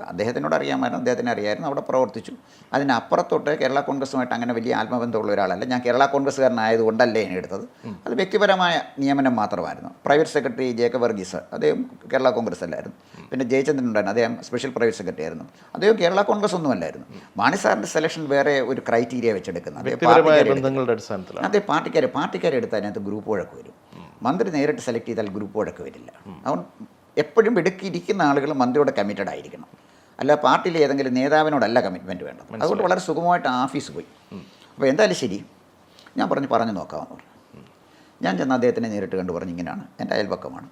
അദ്ദേഹത്തിനോട് അറിയാമായിരുന്നു അദ്ദേഹത്തിന് അറിയാമായിരുന്നു അവിടെ പ്രവർത്തിച്ചു. അതിനപ്പുറത്തോട്ട് കേരള കോൺഗ്രസ്സുമായിട്ട് അങ്ങനെ വലിയ ആത്മബന്ധമുള്ള ഒരാളല്ല. ഞാൻ കേരള കോൺഗ്രസ്സുകാരനായതുകൊണ്ടല്ലേ എന്നെ എടുത്തത്. അത് വ്യക്തിപരമായ നിയമനം മാത്രമായിരുന്നു. പ്രൈവറ്റ് സെക്രട്ടറി ജേക്കബ് വർഗീസ് അദ്ദേഹം കേരള കോൺഗ്രസ് അല്ലായിരുന്നു പിന്നെ ജയചന്ദ്രൻ ഉണ്ടായിരുന്നു അദ്ദേഹം സ്പെഷ്യൽ പ്രൈവറ്റ് സെക്രട്ടറി ആയിരുന്നു. അദ്ദേഹം കേരള കോൺഗ്രസ് ഒന്നുമല്ലായിരുന്നു മാണി സാറിന്റെ സെലക്ഷൻ വേറെ ഒരു ക്രൈറ്റീരിയ വെച്ചെടുക്കുന്നത്. അദ്ദേഹം പാർട്ടിക്കാർ പാർട്ടിക്കാരെടുത്ത് അതിനകത്ത് ഗ്രൂപ്പ് വഴക്ക് വരും. മന്ത്രി നേരിട്ട് സെലക്ട് ചെയ്താൽ ഗ്രൂപ്പ് വഴക്ക് വരില്ല. അതുകൊണ്ട് എപ്പോഴും ഇടുക്കിയിരിക്കുന്ന ആളുകൾ മന്ത്രിയോട് കമ്മിറ്റഡ് ആയിരിക്കണം. അല്ല പാർട്ടിയിലെ ഏതെങ്കിലും നേതാവിനോടല്ല കമ്മിറ്റ്മെന്റ് വേണ്ടത്. അതുകൊണ്ട് വളരെ സുഖമായിട്ട് ആഫീസ് പോയി. അപ്പോൾ എന്തായാലും ശരി. ഞാൻ പറഞ്ഞ് പറഞ്ഞു നോക്കാമെന്ന് പറഞ്ഞു ഞാൻ ചെന്ന് അദ്ദേഹത്തിനെ നേരിട്ട് കണ്ടു പറഞ്ഞു ഇങ്ങനെയാണ് എന്റെ അയൽപക്കമാണ്.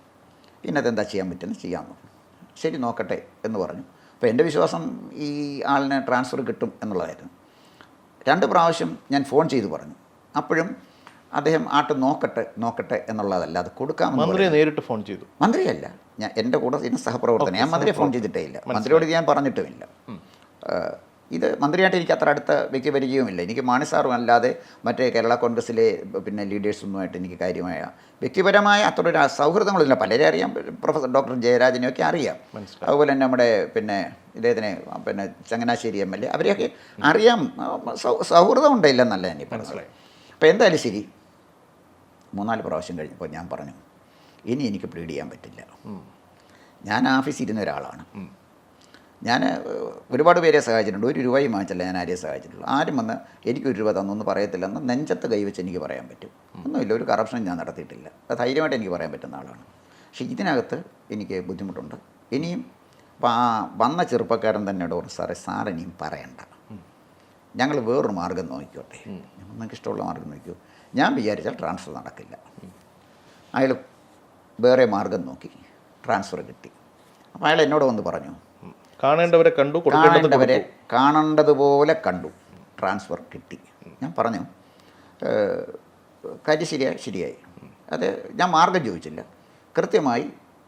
പിന്നെ എന്താ ചെയ്യാൻ പറ്റുന്നത്? ചെയ്യാമെന്ന് ശരി നോക്കട്ടെ എന്ന് പറഞ്ഞു. അപ്പോൾ എന്റെ വിശ്വാസം ഈ ആളിനെ ട്രാൻസ്ഫർ കിട്ടും എന്നുള്ളതായിരുന്നു. രണ്ട് പ്രാവശ്യം ഞാൻ ഫോൺ ചെയ്ത് പറഞ്ഞു. അപ്പോഴും അദ്ദേഹം ആട്ട് നോക്കട്ടെ നോക്കട്ടെ എന്നുള്ളതല്ല അത് കൊടുക്കാമെന്ന് മന്ത്രിയെ നേരിട്ട് ഫോൺ ചെയ്തു. മന്ത്രിയല്ല. ഞാൻ എന്റെ കൂടെ ഇതിന് സഹപ്രവർത്തനം ഞാൻ മന്ത്രിയെ ഫോൺ ചെയ്തിട്ടേ ഇല്ല മന്ത്രിയോട് ഞാൻ പറഞ്ഞിട്ടുമില്ല. ഇത് മന്ത്രിയായിട്ട് എനിക്ക് അത്ര അടുത്ത വ്യക്തിപരിചയവുമില്ല എനിക്ക് മാണി സാറും അല്ലാതെ മറ്റേ കേരള കോൺഗ്രസിലെ പിന്നെ ലീഡേഴ്സൊന്നുമായിട്ട് എനിക്ക് കാര്യമായ വ്യക്തിപരമായ അത്ര ഒരു സൗഹൃദങ്ങളില്ല പലരെ അറിയാം. പ്രൊഫസർ ഡോക്ടർ ജയരാജനെയൊക്കെ അറിയാം. അതുപോലെ തന്നെ നമ്മുടെ പിന്നെ ഇദ്ദേഹത്തിനെ പിന്നെ ചങ്ങനാശ്ശേരി എം എൽ എ അവരെയൊക്കെ അറിയാം. സൗ- സൗഹൃദം ഉണ്ടില്ലെന്നല്ല ഞാൻ ഈ പറഞ്ഞത്. അപ്പോൾ എന്തായാലും ശരി. മൂന്നാൽ പ്രാവശ്യം കഴിഞ്ഞപ്പോൾ ഞാൻ പറഞ്ഞു. ഇനി എനിക്ക് പ്ലീഡ് ചെയ്യാൻ പറ്റില്ല ഞാൻ ഓഫീസിൽ ഇരുന്ന ഒരാളാണ് ഞാൻ ഒരുപാട് പേരെ സഹായിച്ചിട്ടുണ്ട്. ഒരു രൂപയും വാങ്ങിച്ചല്ല ഞാൻ ആരെയും സഹായിച്ചിട്ടുള്ളൂ ആരും വന്ന് എനിക്കൊരു രൂപ തന്നൊന്നും പറയത്തില്ലെന്ന് നെഞ്ചത്ത് കൈവച്ച് എനിക്ക് പറയാൻ പറ്റും. ഒന്നുമില്ല ഒരു കറപ്ഷൻ ഞാൻ നടത്തിയിട്ടില്ല. അത് ധൈര്യമായിട്ട് എനിക്ക് പറയാൻ പറ്റുന്ന ആളാണ്. പക്ഷേ ഇതിനകത്ത് എനിക്ക് ബുദ്ധിമുട്ടുണ്ട്. ഇനിയും അപ്പോൾ ആ വന്ന ചെറുപ്പക്കാരൻ തന്നെ ഡോക്ടർ സാറേ സാർ ഇനിയും പറയണ്ട. ഞങ്ങൾ വേറൊരു മാർഗം നോക്കിക്കോട്ടെ. നിങ്ങൾക്ക് ഇഷ്ടമുള്ള മാർഗം നോക്കിയോ ഞാൻ വിചാരിച്ചാൽ ട്രാൻസ്ഫർ നടക്കില്ല. അയാൾ വേറെ മാർഗം നോക്കി. ട്രാൻസ്ഫർ കിട്ടി. അപ്പോൾ അയാൾ എന്നോട് വന്ന് പറഞ്ഞു കാണേണ്ടവരെ കണ്ടു കാണേണ്ടവരെ. കാണേണ്ടതുപോലെ കണ്ടു. ട്രാൻസ്ഫർ കിട്ടി. ഞാൻ പറഞ്ഞു കാര്യം ശരിയായി ശരിയായി. അത് ഞാൻ മാർഗം ചോദിച്ചില്ല. കൃത്യമായി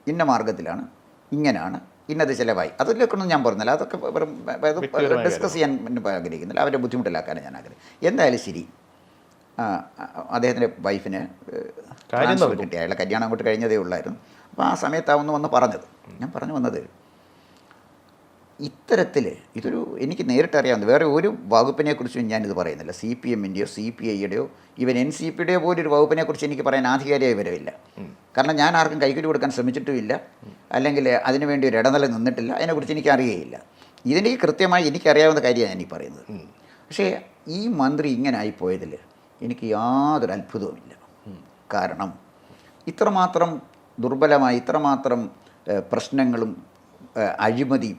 ഇന്ന മാർഗത്തിലാണ് ഇങ്ങനെയാണ് ഇന്നത് ചിലവായി. അതിലേക്കൊന്നും ഞാൻ പറഞ്ഞില്ല. അതൊക്കെ വെറും ഡിസ്കസ് ചെയ്യാൻ ആഗ്രഹിക്കുന്നില്ല. അവരെ ബുദ്ധിമുട്ടിലാക്കാനാണ് ഞാൻ ആഗ്രഹിക്കുന്നത് എന്തായാലും ശരി. അദ്ദേഹത്തിന്റെ വൈഫിന് ട്രാൻസ്ഫർ. കിട്ടി അയാളെ കല്യാണം അങ്ങോട്ട് കഴിഞ്ഞതേ ഉള്ളായിരുന്നു. അപ്പോൾ ആ സമയത്താവുന്നു വന്ന് പറഞ്ഞത്. ഞാൻ പറഞ്ഞു വന്നത് ഇത്തരത്തിൽ ഇതൊരു എനിക്ക് നേരിട്ട് അറിയാവുന്ന വേറെ ഒരു വകുപ്പിനെക്കുറിച്ചും ഞാനിത് പറയുന്നില്ല. സി പി എമ്മിന്റെയോ സി പി ഐയുടെയോ ഇവൻ എൻ സി പിയുടെയോ പോലൊരു ഒരു വകുപ്പിനെ എനിക്ക് പറയാൻ ആധികാരികമായി വരവില്ല. കാരണം ഞാൻ ആർക്കും കൈക്കൂലി കൊടുക്കാൻ ശ്രമിച്ചിട്ടുമില്ല. അല്ലെങ്കിൽ അതിനുവേണ്ടി ഒരു ഇടനില നിന്നിട്ടില്ല. അതിനെക്കുറിച്ച് എനിക്ക് അറിയുകയില്ല ഇതിന്റെ കൃത്യമായി എനിക്കറിയാവുന്ന കാര്യമാണ് ഞാനീ പറയുന്നത്. പക്ഷേ ഈ മന്ത്രി ഇങ്ങനെ ആയിപ്പോയതിൽ എനിക്ക് യാതൊരു അത്ഭുതവുമില്ല. കാരണം. ഇത്രമാത്രം ദുർബലമായി ഇത്രമാത്രം പ്രശ്നങ്ങളും അഴിമതിയും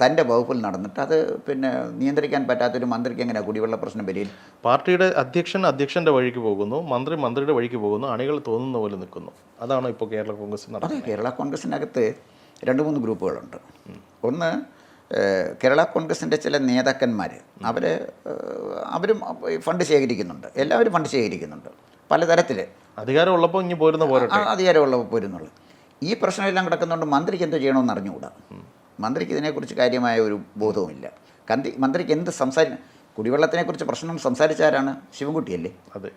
തന്റെ വകുപ്പിൽ നടന്നിട്ട് അത് പിന്നെ നിയന്ത്രിക്കാൻ പറ്റാത്തൊരു മന്ത്രിക്ക് എങ്ങനെ കുടിവെള്ള പ്രശ്നം പരിഹരിക്കും പാർട്ടിയുടെ അധ്യക്ഷൻ അധ്യക്ഷന്റെ വഴിക്ക് പോകുന്നു മന്ത്രി മന്ത്രിയുടെ വഴിക്ക് പോകുന്നു അണികൾ തോന്നുന്ന പോലെ നിൽക്കുന്നു. അതാണ് ഇപ്പോൾ കേരള കോൺഗ്രസ് അതെ കേരള കോൺഗ്രസിനകത്ത് രണ്ട് മൂന്ന് ഗ്രൂപ്പുകളുണ്ട്. ഒന്ന് കേരള കോൺഗ്രസിന്റെ ചില നേതാക്കന്മാർ അവർ അവരും ഫണ്ട് ശേഖരിക്കുന്നുണ്ട്. എല്ലാവരും ഫണ്ട് ശേഖരിക്കുന്നുണ്ട്. പലതരത്തിൽ അധികാരമുള്ളപ്പോൾ ഇനി പോരുന്ന പോരട്ടെ? അധികാരമുള്ളപ്പോൾ പോരുന്നുള്ളൂ. ഈ പ്രശ്നമെല്ലാം കിടക്കുന്നതുകൊണ്ട് മന്ത്രിക്ക് എന്ത് ചെയ്യണമെന്ന് അറിഞ്ഞുകൂടാ. മന്ത്രിക്ക് ഇതിനെക്കുറിച്ച് കാര്യമായ ഒരു ബോധവുമില്ല. കന്തി മന്ത്രിക്ക് എന്ത് സംസാരി കുടിവെള്ളത്തിനെക്കുറിച്ച് പ്രശ്നം സംസാരിച്ചാരാണ് ശിവൻകുട്ടിയല്ലേ? അതെ.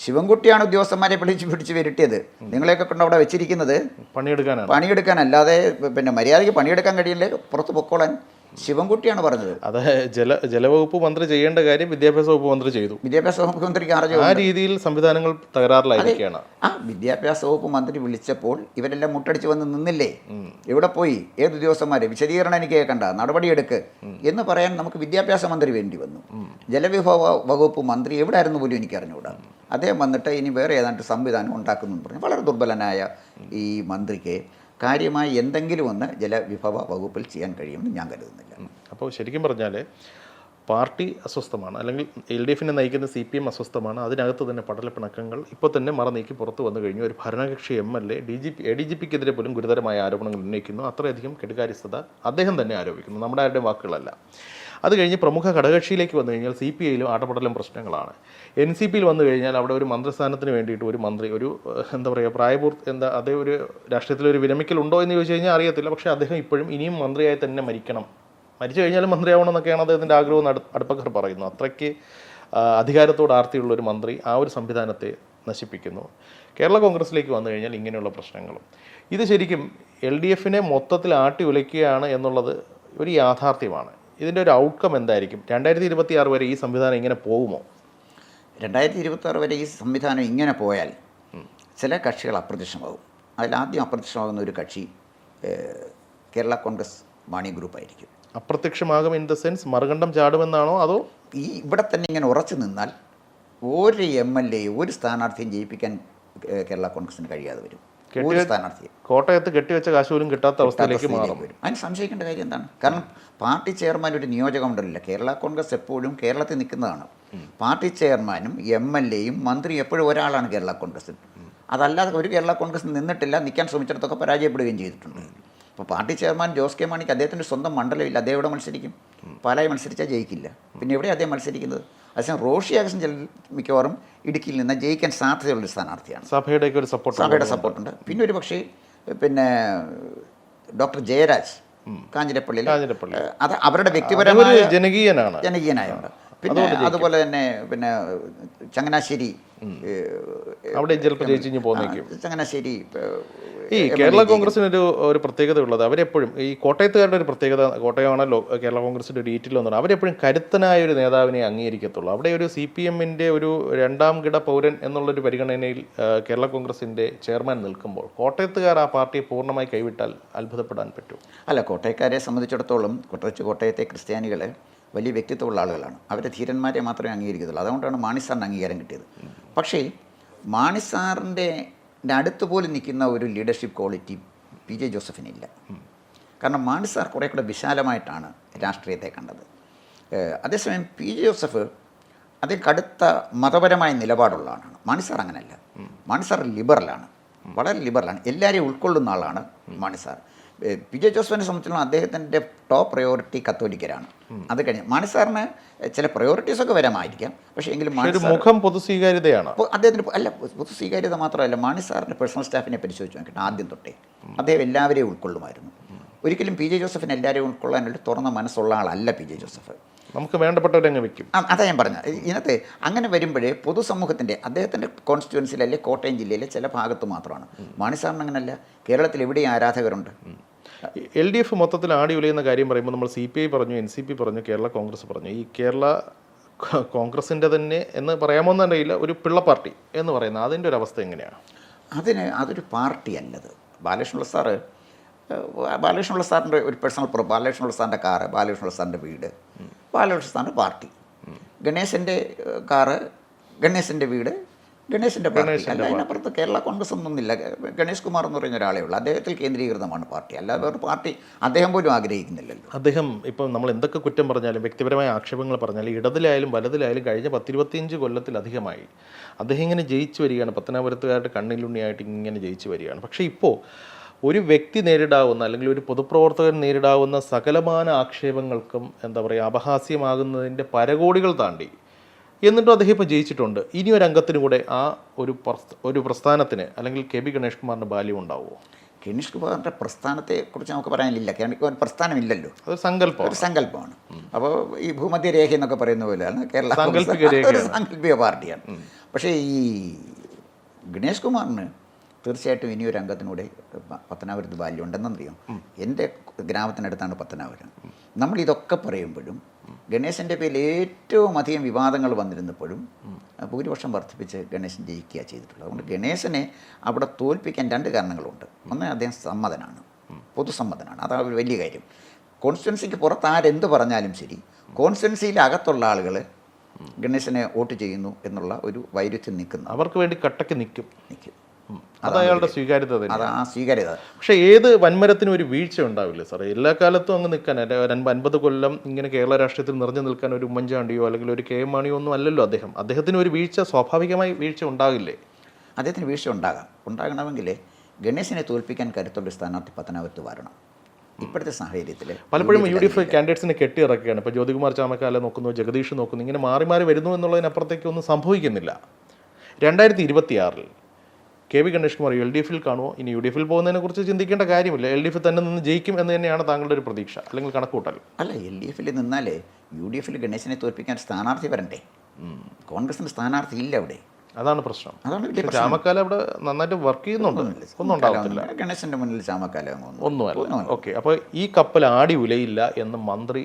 ശിവൻകുട്ടിയാണ് ഉദ്യോഗസ്ഥന്മാരെ പിടിച്ച് പിടിച്ച് വരുത്തിയത് നിങ്ങളെയൊക്കെ കൊണ്ട് അവിടെ വെച്ചിരിക്കുന്നത്? പണിയെടുക്കാനാണ്. പണിയെടുക്കാൻ അല്ലാതെ പിന്നെ മര്യാദയ്ക്ക് പണിയെടുക്കാൻ കഴിയില്ലേ? പുറത്ത് പൊക്കോളാൻ. ശിവൻകുട്ടിയാണ് പറഞ്ഞത്. അത് ജല ജലവകുപ്പ് മന്ത്രി ചെയ്യേണ്ട കാര്യം വിദ്യാഭ്യാസ വകുപ്പ് മന്ത്രി ചെയ്തു. വിദ്യാഭ്യാസ വകുപ്പ് മന്ത്രിക്ക് അറിഞ്ഞു ആ രീതിയിൽ സംവിധാനങ്ങൾ തകരാറിലായിരിക്കുകയാണ്. ആ വിദ്യാഭ്യാസ വകുപ്പ് മന്ത്രി വിളിച്ചപ്പോൾ ഇവരെല്ലാം മുട്ടടിച്ച് വന്ന് നിന്നില്ലേ? എവിടെ പോയി? ഏത് ഉദ്യോഗസ്ഥന്മാരെ? വിശദീകരണം എനിക്ക് കേൾക്കണ്ട. നടപടിയെടുക്ക്. എന്ന് പറയാൻ നമുക്ക് വിദ്യാഭ്യാസ മന്ത്രി വേണ്ടി വന്നു. ജലവിഭവ വകുപ്പ് മന്ത്രി എവിടെ ആയിരുന്നു പോലും എനിക്ക് അറിഞ്ഞുകൂടാ അദ്ദേഹം വന്നിട്ട് ഇനി വേറെ ഏതാണ്ട് സംവിധാനം ഉണ്ടാക്കുന്നു പറഞ്ഞു. വളരെ ദുർബലനായ ഈ മന്ത്രിക്ക് കാര്യമായി എന്തെങ്കിലും ഒന്ന് ജലവിഭവ വകുപ്പിൽ ചെയ്യാൻ കഴിയുമെന്ന് ഞാൻ കരുതുന്നില്ല. അപ്പോൾ ശരിക്കും പറഞ്ഞാൽ പാർട്ടി അസ്വസ്ഥമാണ് അല്ലെങ്കിൽ എൽ ഡി എഫിനെ നയിക്കുന്ന സി പി എം അസ്വസ്ഥമാണ്. അതിനകത്ത് തന്നെ പടലപ്പിണക്കങ്ങൾ ഇപ്പോൾ തന്നെ മറ നീക്കി പുറത്തു വന്നു കഴിഞ്ഞു. ഒരു ഭരണകക്ഷി M L A D G P A D G പിക്കെതിരെ പോലും ഗുരുതരമായ ആരോപണങ്ങൾ ഉന്നയിക്കുന്നു. അത്രയധികം കെടുകാര്യസ്ഥത അദ്ദേഹം തന്നെ ആരോപിക്കുന്നു. നമ്മുടെ ആരുടെയും വാക്കുകളല്ല. അത് കഴിഞ്ഞ് പ്രമുഖ ഘടകകക്ഷിയിലേക്ക് വന്നു കഴിഞ്ഞാൽ സി പി ഐയിലും ആട്ടപ്പെടലും പ്രശ്നങ്ങളാണ്. എൻ സി പിയിൽ വന്നു കഴിഞ്ഞാൽ അവിടെ ഒരു മന്ത്രിസ്ഥാനത്തിന് വേണ്ടിയിട്ട് ഒരു മന്ത്രി ഒരു എന്താ പറയുക പ്രായപൂർത്തി എന്താ അതേ ഒരു രാഷ്ട്രീയത്തിൽ ഒരു വിരമിക്കലുണ്ടോ എന്ന് ചോദിച്ചു കഴിഞ്ഞാൽ അറിയത്തില്ല. പക്ഷേ അദ്ദേഹം ഇപ്പോഴും ഇനിയും മന്ത്രിയായി തന്നെ മരിക്കണം. മരിച്ചു കഴിഞ്ഞാലും മന്ത്രിയാവണം എന്നൊക്കെയാണ് അദ്ദേഹത്തിന്റെ ആഗ്രഹം അടുപ്പക്കർ പറയുന്നു. അത്രയ്ക്ക് അധികാരത്തോട് ആർത്തിയുള്ള ഒരു മന്ത്രി ആ ഒരു സംവിധാനത്തെ നശിപ്പിക്കുന്നു. കേരള കോൺഗ്രസിലേക്ക് വന്നു കഴിഞ്ഞാൽ ഇങ്ങനെയുള്ള പ്രശ്നങ്ങളും. ഇത് ശരിക്കും എൽ ഡി എഫിനെ മൊത്തത്തിൽ ആട്ടി ഉലയ്ക്കുകയാണ് എന്നുള്ളത് ഒരു യാഥാർത്ഥ്യമാണ്. ഇതിന്റെ ഒരു ഔട്ട്കം എന്തായിരിക്കും? രണ്ടായിരത്തി ഇരുപത്തി ആറ് വരെ ഈ സംവിധാനം ഇങ്ങനെ പോകുമോ? രണ്ടായിരത്തി ഇരുപത്തി ആറ് വരെ ഈ സംവിധാനം ഇങ്ങനെ പോയാൽ ചില കക്ഷികൾ അപ്രത്യക്ഷമാകും. അതിലാദ്യം അപ്രത്യക്ഷമാകുന്ന ഒരു കക്ഷി കേരള കോൺഗ്രസ് മാണി ഗ്രൂപ്പ് ആയിരിക്കും. അപ്രത്യക്ഷമാകും ഇൻ ദ സെൻസ് മറുകണ്ഠം ചാടുമെന്നാണോ അതോ? ഈ ഇവിടെ തന്നെ ഇങ്ങനെ ഉറച്ചു നിന്നാൽ ഒരു എം എൽ എ ഒരു സ്ഥാനാർത്ഥിയും ജയിപ്പിക്കാൻ കേരള കോൺഗ്രസിന് കഴിയാതെ വരും. ഒരു സ്ഥാനാർത്ഥിയെ. കോട്ടയത്ത് കെട്ടിവെച്ച കാശ് പോലും കിട്ടാത്ത അവസ്ഥയിലേക്ക് മാറും. അതിന് സംശയിക്കേണ്ട കാര്യം എന്താണ്? കാരണം പാർട്ടി ചെയർമാൻ ഒരു നിയോജക മണ്ഡലമില്ല കേരള കോൺഗ്രസ് എപ്പോഴും കേരളത്തിൽ നിൽക്കുന്നതാണ്. പാർട്ടി ചെയർമാനും എം എൽ എയും മന്ത്രിയും എപ്പോഴും ഒരാളാണ് കേരള കോൺഗ്രസിൽ. അതല്ലാതെ ഒരു കേരള കോൺഗ്രസ് നിന്നിട്ടില്ല നിൽക്കാൻ ശ്രമിച്ചിടത്തൊക്കെ പരാജയപ്പെടുകയും ചെയ്തിട്ടുണ്ട്. അപ്പോൾ പാർട്ടി ചെയർമാൻ ജോസ് കെ മാണിക്ക് അദ്ദേഹത്തിന്റെ സ്വന്തം മണ്ഡലമില്ല. അദ്ദേഹം ഇവിടെ മത്സരിക്കും? പാലായി മത്സരിച്ചാൽ ജയിക്കില്ല. പിന്നെ ഇവിടെ അദ്ദേഹം മത്സരിക്കുന്നത്? അതേസമയം റോഷി അഗസ്റ്റൻ ചില മിക്കവാറും ഇടുക്കിയിൽ നിന്ന് ജയിക്കാൻ സാധ്യതയുള്ളൊരു സ്ഥാനാർത്ഥിയാണ്. സഭയുടെ ഒരു സപ്പോർട്ട് സഭയുടെ സപ്പോർട്ടുണ്ട് പിന്നെ ഒരു പക്ഷേ പിന്നെ ഡോക്ടർ ജയരാജ് കാഞ്ഞിരപ്പള്ളിയിൽ കാഞ്ഞിരപ്പള്ളി. അത് അവരുടെ വ്യക്തിപരമായ ഒരു ജനകീയനാണ്. ജനകീയനായുണ്ട്. പിന്നെ അതുപോലെ തന്നെ പിന്നെ ചങ്ങനാശ്ശേരി അവിടെ ചിലപ്പോൾ ജയിച്ചു അങ്ങനെ ശരി ചങ്ങനാശ്ശേരി ഈ കേരള കോൺഗ്രസിന് ഒരു ഒരു പ്രത്യേകത ഉള്ളത്. അവരെപ്പോഴും ഈ കോട്ടയത്തുകാരുടെ ഒരു പ്രത്യേകത കോട്ടയമാണല്ലോ കേരള കോൺഗ്രസിന്റെ ഒരു ഈറ്റിൽ ഒന്നാണ് അവരെപ്പോഴും കരുത്തനായ ഒരു നേതാവിനെ അംഗീകരിക്കത്തുള്ളൂ. അവിടെ ഒരു സി പി എമ്മിന്റെ ഒരു രണ്ടാം കിട പൗരൻ എന്നുള്ളൊരു പരിഗണനയിൽ കേരള കോൺഗ്രസിന്റെ ചെയർമാൻ നിൽക്കുമ്പോൾ കോട്ടയത്തുകാർ ആ പാർട്ടിയെ പൂർണമായി കൈവിട്ടാൽ അത്ഭുതപ്പെടാൻ പറ്റും. അല്ല കോട്ടയക്കാരെ സംബന്ധിച്ചിടത്തോളം കോട്ടയച്ച് കോട്ടയത്തെ ക്രിസ്ത്യാനികൾ വലിയ വ്യക്തിത്വമുള്ള ആളുകളാണ്. അവരെ ധീരന്മാരെ മാത്രമേ അംഗീകരിക്കത്തുള്ളൂ. അതുകൊണ്ടാണ് മാണി സാറിന് അംഗീകാരം കിട്ടിയത്. പക്ഷേ മാണി സാറിന്റെ അടുത്ത് പോലും നിൽക്കുന്ന ഒരു ലീഡർഷിപ്പ് ക്വാളിറ്റി പി ജെ ജോസഫിനില്ല കാരണം മാണി സാർ കുറേ കൂടെ വിശാലമായിട്ടാണ് രാഷ്ട്രീയത്തെ കണ്ടത്. അതേസമയം പി ജെ ജോസഫ് അതിൽ കടുത്ത മതപരമായ നിലപാടുള്ള ആളാണ്. മാണി സാർ അങ്ങനെയല്ല. മാണി സാർ ലിബറലാണ് വളരെ ലിബറലാണ് എല്ലാവരെയും ഉൾക്കൊള്ളുന്ന ആളാണ് മാണി സാർ. ഏഹ് പി ജെ ജോസഫിനെ സംബന്ധിച്ചിടത്തോളം അദ്ദേഹത്തിന്റെ ടോപ്പ് പ്രയോറിറ്റി കത്തോലിക്കരാണ്. അത് കഴിഞ്ഞ് മാണി സാറിന് ചില പ്രയോറിറ്റീസ് ഒക്കെ വരാമായിരിക്കാം. പക്ഷേ എങ്കിലും മാണി മുഖം പൊതുസ്വീകാര്യതയാണ്. അപ്പോൾ അദ്ദേഹത്തിന് അല്ല പൊതു സ്വീകാര്യത മാത്രമല്ല മാണി സാറിന്റെ പേഴ്സണൽ സ്റ്റാഫിനെ പരിശോധിച്ച് നോക്കിയിട്ട് ആദ്യം തൊട്ടേ. അദ്ദേഹം എല്ലാവരെയും ഉൾക്കൊള്ളുമായിരുന്നു. ഒരിക്കലും പി ജെ ജോസഫിന് എല്ലാവരെയും ഉൾക്കൊള്ളാനുള്ള തുറന്ന മനസ്സുള്ള ആളല്ല പി ജെ ജോസഫ്. നമുക്ക് വേണ്ടപ്പെട്ടവരങ്ങ് വെക്കും. അതാ ഞാൻ പറഞ്ഞത്. ഇതിനകത്ത് അങ്ങനെ വരുമ്പോഴേ പൊതുസമൂഹത്തിന്റെ അദ്ദേഹത്തിന്റെ കോൺസ്റ്റിറ്റ്യുവൻസിലല്ലേ കോട്ടയം ജില്ലയിലെ ചില ഭാഗത്ത് മാത്രമാണ്. മാണി സാറിന് അങ്ങനെയല്ല കേരളത്തിൽ എവിടെയും ആരാധകരുണ്ട്. എൽ ഡി എഫ് മൊത്തത്തിൽ ആടി ഉലയുന്ന കാര്യം പറയുമ്പോൾ നമ്മൾ സി പി ഐ പറഞ്ഞു എൻ സി പി പറഞ്ഞു കേരള കോൺഗ്രസ് പറഞ്ഞു. ഈ കേരള കോൺഗ്രസിന്റെ തന്നെ എന്ന് പറയാമോ എന്നറിയില്ല ഒരു പിള്ള പാർട്ടി എന്ന് പറയുന്ന അതിന്റെ ഒരു അവസ്ഥ എങ്ങനെയാണ്? അതിന് അതൊരു പാർട്ടി അല്ലത്. ബാലകൃഷ്ണപിള്ള സാറ് ബാലകൃഷ്ണുള്ള ബാലകൃഷ്ണപിള്ള സാറിന്റെ ഒരു പേഴ്സണൽ പ്രോ ബാലകൃഷ്ണപിള്ള സാറിന്റെ കാറ് ബാലകൃഷ്ണപിള്ള സാറിന്റെ വീട്. ബാലകൃഷ്ണ സാറിന്റെ പാർട്ടി. ഗണേശന്റെ കാറ് ഗണേശന്റെ വീട് ഗണേശന്റെ പാർട്ടി. അല്ല അതിനപ്പുറത്ത് കേരള കോൺഗ്രസ് ഒന്നുമില്ല. ഗണേഷ് കുമാർ എന്ന് പറയുന്ന ഒരാളേ ഉള്ളൂ. അദ്ദേഹത്തിൽ കേന്ദ്രീകൃതമാണ് പാർട്ടി. അല്ലാതെ വേറെ പാർട്ടി അദ്ദേഹം പോലും ആഗ്രഹിക്കുന്നില്ലല്ലോ. അദ്ദേഹം ഇപ്പം നമ്മൾ എന്തൊക്കെ കുറ്റം പറഞ്ഞാലും വ്യക്തിപരമായ ആക്ഷേപങ്ങൾ പറഞ്ഞാലും ഇടതിലായാലും വലതിലായാലും കഴിഞ്ഞ പത്തിരുപത്തിയഞ്ച് കൊല്ലത്തിലധികമായി അദ്ദേഹം ഇങ്ങനെ ജയിച്ചു വരികയാണ്. പത്തനാപുരത്തുകാരുടെ കണ്ണിലുണ്ണിയായിട്ട് ഇങ്ങനെ ജയിച്ചു വരികയാണ്. പക്ഷേ ഇപ്പോൾ ഒരു വ്യക്തി നേരിടാവുന്ന അല്ലെങ്കിൽ ഒരു പൊതുപ്രവർത്തകൻ നേരിടാവുന്ന സകലമാന ആക്ഷേപങ്ങൾക്കും എന്താ പറയുക അപഹാസ്യമാകുന്നതിന്റെ പരകോടികൾ താണ്ടി എന്നിട്ടും അദ്ദേഹം ഇപ്പോൾ ജയിച്ചിട്ടുണ്ട്. ഇനി ഒരു അംഗത്തിന് കൂടെ ആ ഒരു ഒരു പ്രസ്ഥാനത്തിന് അല്ലെങ്കിൽ കെ ബി ഗണേഷ് കുമാറിന്റെ ബാല്യം ഉണ്ടാവുമോ? ഗണേഷ് കുമാറിന്റെ പ്രസ്ഥാനത്തെക്കുറിച്ച് നമുക്ക് പറയാനില്ല. കേരള പ്രസ്ഥാനമില്ലല്ലോ. ഒരു സങ്കല്പം ഒരു സങ്കല്പമാണ്. അപ്പോൾ ഈ ഭൂമധ്യരേഖ എന്നൊക്കെ പറയുന്ന പോലെയാണ് കേരള സാങ്കല്പിക ഒരു പാർട്ടിയാണ്. പക്ഷേ ഈ ഗണേഷ് കുമാറിന് തീർച്ചയായിട്ടും ഇനി ഒരു അംഗത്തിനൂടെ പത്തനാപുരത്ത് ബാല്യം ഉണ്ടെന്നറിയാം. എന്റെ ഗ്രാമത്തിനടുത്താണ് പത്തനാപുരം. നമ്മൾ ഇതൊക്കെ പറയുമ്പോഴും ഗണേശന്റെ പേരിൽ ഏറ്റവും അധികം വിവാദങ്ങൾ വന്നിരുന്നപ്പോഴും ഭൂരിപക്ഷം വർദ്ധിപ്പിച്ച് ഗണേശൻ ജയിക്കുക ചെയ്തിട്ടുള്ളത്. അതുകൊണ്ട് ഗണേശനെ അവിടെ തോൽപ്പിക്കാൻ രണ്ട് കാരണങ്ങളുണ്ട്. ഒന്ന് അദ്ദേഹം സമ്മതനാണ്. പൊതുസമ്മതനാണ്. അതാണ് ഒരു വലിയ കാര്യം. കോൺസ്റ്റിറ്റൻസിക്ക് പുറത്ത് ആരെന്ത് പറഞ്ഞാലും ശരി കോൺസ്റ്റിറ്റ്വൻസിയിൽ അകത്തുള്ള ആളുകൾ ഗണേശനെ വോട്ട് ചെയ്യുന്നു എന്നുള്ള ഒരു വൈരുദ്ധ്യം നിൽക്കുന്നു. അവർക്ക് വേണ്ടി കട്ടയ്ക്ക് നിൽക്കും. നിൽക്കും. അത് അയാളുടെ സ്വീകാര്യത തന്നെ ആ സ്വീകാര്യത. പക്ഷേ ഏത് വൻമരത്തിനും ഒരു വീഴ്ച ഉണ്ടാവില്ലേ സാറേ. എല്ലാ കാലത്തും അങ്ങ് നിൽക്കാൻ അൻപത് കൊല്ലം ഇങ്ങനെ കേരള രാഷ്ട്രീയത്തിൽ നിറഞ്ഞു നിൽക്കാൻ ഒരു ഉമ്മൻചാണ്ടിയോ അല്ലെങ്കിൽ ഒരു കെ എം മാണിയോ ഒന്നും അല്ലല്ലോ അദ്ദേഹം. അദ്ദേഹത്തിന് ഒരു വീഴ്ച സ്വാഭാവികമായി വീഴ്ച ഉണ്ടാകില്ലേ? അദ്ദേഹത്തിന് വീഴ്ച ഉണ്ടാകാം. ഉണ്ടാകണമെങ്കിൽ ഗണേശനെ തോൽപ്പിക്കാൻ കരുത്തുള്ള സ്ഥാനാർത്ഥി പത്തനാപുരത്ത് വരണം. ഇപ്പോഴത്തെ സാഹചര്യത്തിൽ പലപ്പോഴും യു ഡി എഫ് ക്യാൻഡിഡേറ്റ്സിനെ കെട്ടിയിറക്കുകയാണ്. ഇപ്പോൾ ജ്യോതികുമാർ ചാമക്കാല നോക്കുന്നു ജഗദീഷ് നോക്കുന്നു ഇങ്ങനെ മാറി മാറി വരുന്നു എന്നുള്ളതിനപ്പുറത്തേക്കൊന്നും സംഭവിക്കുന്നില്ല. രണ്ടായിരത്തി ഇരുപത്തിയാറിൽ K V Ganesh Kumar L D എഫിൽ കാണുമോ ഇനി യു ഡി എഫിൽ പോകുന്നതിനെ കുറിച്ച് ചിന്തിക്കേണ്ട കാര്യമില്ല. എൽ ഡി എഫിൽ തന്നെ നിന്ന് ജയിക്കും എന്ന് തന്നെയാണ് താങ്കളുടെ ഒരു പ്രതീക്ഷ അല്ലെങ്കിൽ കണക്കൂട്ടൽ അല്ല എൽ ഡി എഫിൽ നിന്നാലേ യു ഡി എഫിൽ ഗണേശനെ തോൽപ്പിക്കാൻ സ്ഥാനാർത്ഥി വരണ്ടേ? കോൺഗ്രസിന് സ്ഥാനാർത്ഥി ഇല്ല അവിടെ. അതാണ് പ്രശ്നം. അതാണ് ചാമക്കാല അവിടെ നന്നായിട്ട് വർക്ക് ചെയ്യുന്നുണ്ട്. ഒന്നും ഉണ്ടാവത്തില്ല. ഗണേശന്റെ മുന്നിൽ ചാമക്കാല ഒന്നും ഒന്നുമല്ല. ഓക്കെ. അപ്പോൾ ഈ കപ്പൽ ആടി ഉലയില്ല എന്ന് മന്ത്രി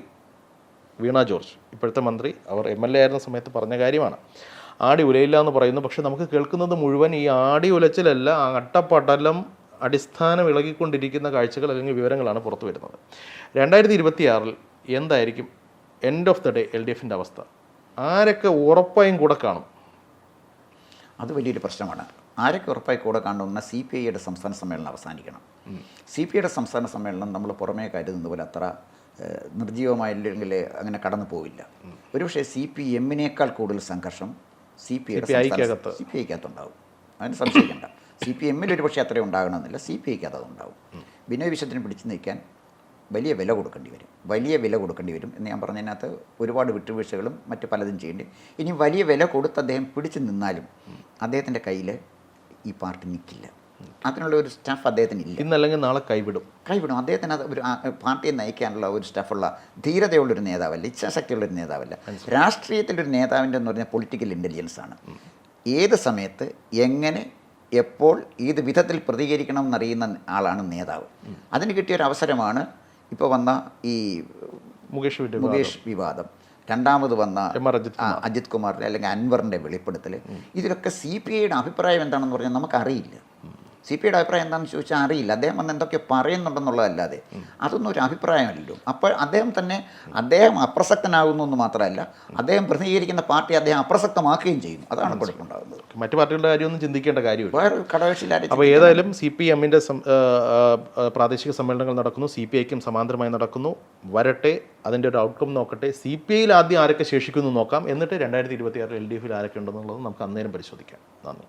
വീണ ജോർജ് ഇപ്പോഴത്തെ മന്ത്രി അവർ എം എൽ എ ആയിരുന്ന സമയത്ത് പറഞ്ഞ കാര്യമാണ്. ആടി ഉലയില്ല എന്ന് പറയുന്നു. പക്ഷെ നമുക്ക് കേൾക്കുന്നത് മുഴുവൻ ഈ ആടി ഉലച്ചിലല്ല ആ അട്ടപ്പടലം അടിസ്ഥാനം ഇളകിക്കൊണ്ടിരിക്കുന്ന കാഴ്ചകൾ അല്ലെങ്കിൽ വിവരങ്ങളാണ് പുറത്തു വരുന്നത്. രണ്ടായിരത്തി ഇരുപത്തിയാറിൽ എന്തായിരിക്കും end of the day L D എഫിന്റെ അവസ്ഥ? ആരൊക്കെ ഉറപ്പായും കൂടെ കാണും? അത് വലിയൊരു പ്രശ്നമാണ്. ആരൊക്കെ ഉറപ്പായി കൂടെ കാണുന്ന സി പി ഐയുടെ സംസ്ഥാന സമ്മേളനം അവസാനിക്കണം. സി പി ഐയുടെ സംസ്ഥാന സമ്മേളനം നമ്മൾ പുറമേ കരുതുന്ന പോലെ അത്ര നിർജീവമായില്ലെങ്കിൽ അങ്ങനെ കടന്നു പോവില്ല ഒരുപക്ഷെ സി പി എമ്മിനേക്കാൾ കൂടുതൽ സംഘർഷം സി പി ഐ CPI-ക്കകത്ത്. സി പി ഐക്കകത്തുണ്ടാവും അതിന് സംശയിക്കേണ്ട. സി പി എമ്മിൽ ഒരു പക്ഷേ അത്രയും ഉണ്ടാകണമെന്നില്ല. സി പി ഐക്കകത്ത് അതുണ്ടാവും. ബിനോയ് വിശ്വത്തിന് പിടിച്ചു നിൽക്കാൻ വലിയ വില കൊടുക്കേണ്ടി വരും. വലിയ വില കൊടുക്കേണ്ടി വരും എന്ന് ഞാൻ പറഞ്ഞതിനകത്ത് ഒരുപാട് വിട്ടുവീഴ്ചകളും മറ്റു പലതും ചെയ്യേണ്ടി ഇനി വലിയ വില കൊടുത്ത് അദ്ദേഹം പിടിച്ചു നിന്നാലും അദ്ദേഹത്തിന്റെ കയ്യിൽ ഈ പാർട്ടി നിൽക്കില്ല. അതിനുള്ള ഒരു സ്റ്റാഫ് അദ്ദേഹത്തിന് ഇല്ല ഇന്നല്ലെങ്കിൽ നാളെ കൈവിടും. കൈവിടും. അദ്ദേഹത്തിന് അത് ഒരു പാർട്ടിയെ നയിക്കാനുള്ള ഒരു സ്റ്റാഫുള്ള ധീരതയുള്ളൊരു നേതാവല്ല ഇച്ഛാശക്തിയുള്ളൊരു നേതാവല്ല. രാഷ്ട്രീയത്തിലൊരു നേതാവിന്റെ എന്ന് പറഞ്ഞാൽ പൊളിറ്റിക്കൽ ഇന്റലിജൻസ് ആണ്. ഏത് സമയത്ത് എങ്ങനെ എപ്പോൾ ഏത് വിധത്തിൽ പ്രതികരിക്കണം എന്നറിയുന്ന ആളാണ് നേതാവ്. അതിന് കിട്ടിയ ഒരു അവസരമാണ് ഇപ്പോൾ വന്ന ഈ മുകേഷ് മുകേഷ് വിവാദം. രണ്ടാമത് വന്ന അജിത് കുമാറിന്റെ അല്ലെങ്കിൽ അൻവറിന്റെ വെളിപ്പെടുത്തൽ ഇതിലൊക്കെ സി പി ഐയുടെ അഭിപ്രായം എന്താണെന്ന് പറഞ്ഞാൽ നമുക്കറിയില്ല. സി പി ഐയുടെ അഭിപ്രായം എന്താണെന്ന് ചോദിച്ചാൽ അറിയില്ല. അദ്ദേഹം വന്ന് എന്തൊക്കെ പറയുന്നുണ്ടെന്നുള്ളതല്ലാതെ. അതൊന്നും ഒരു അഭിപ്രായമല്ലല്ലോ. അപ്പോൾ അദ്ദേഹം തന്നെ അദ്ദേഹം അപ്രസക്തനാകുന്നു എന്ന് മാത്രമല്ല അദ്ദേഹം പ്രതിനിധീകരിക്കുന്ന പാർട്ടി അദ്ദേഹം അപ്രസക്തമാക്കുകയും ചെയ്യുന്നു. അതാണ് കുഴപ്പമുണ്ടാകുന്നത് മറ്റു പാർട്ടികളുടെ കാര്യമൊന്നും ചിന്തിക്കേണ്ട കാര്യമില്ല. വേറെ ഘടകകക്ഷിയിലാരും അപ്പോൾ ഏതായാലും സി പി എമ്മിന്റെ പ്രാദേശിക സമ്മേളനങ്ങൾ നടക്കുന്നു സി പി ഐക്കും സമാന്തരമായി നടക്കുന്നു. വരട്ടെ അതിന്റെ ഒരു ഔട്ട്കം നോക്കട്ടെ. സി പി ഐയിൽ ആദ്യം ആരൊക്കെ ശേഷിക്കുന്നു നോക്കാം. എന്നിട്ട് രണ്ടായിരത്തി ഇരുപത്തി ആറിൽ എൽ ഡി എഫിൽ ആരൊക്കെ ഉണ്ടെന്നുള്ളത് നമുക്ക് അന്നേരം പരിശോധിക്കാം. നന്ദി.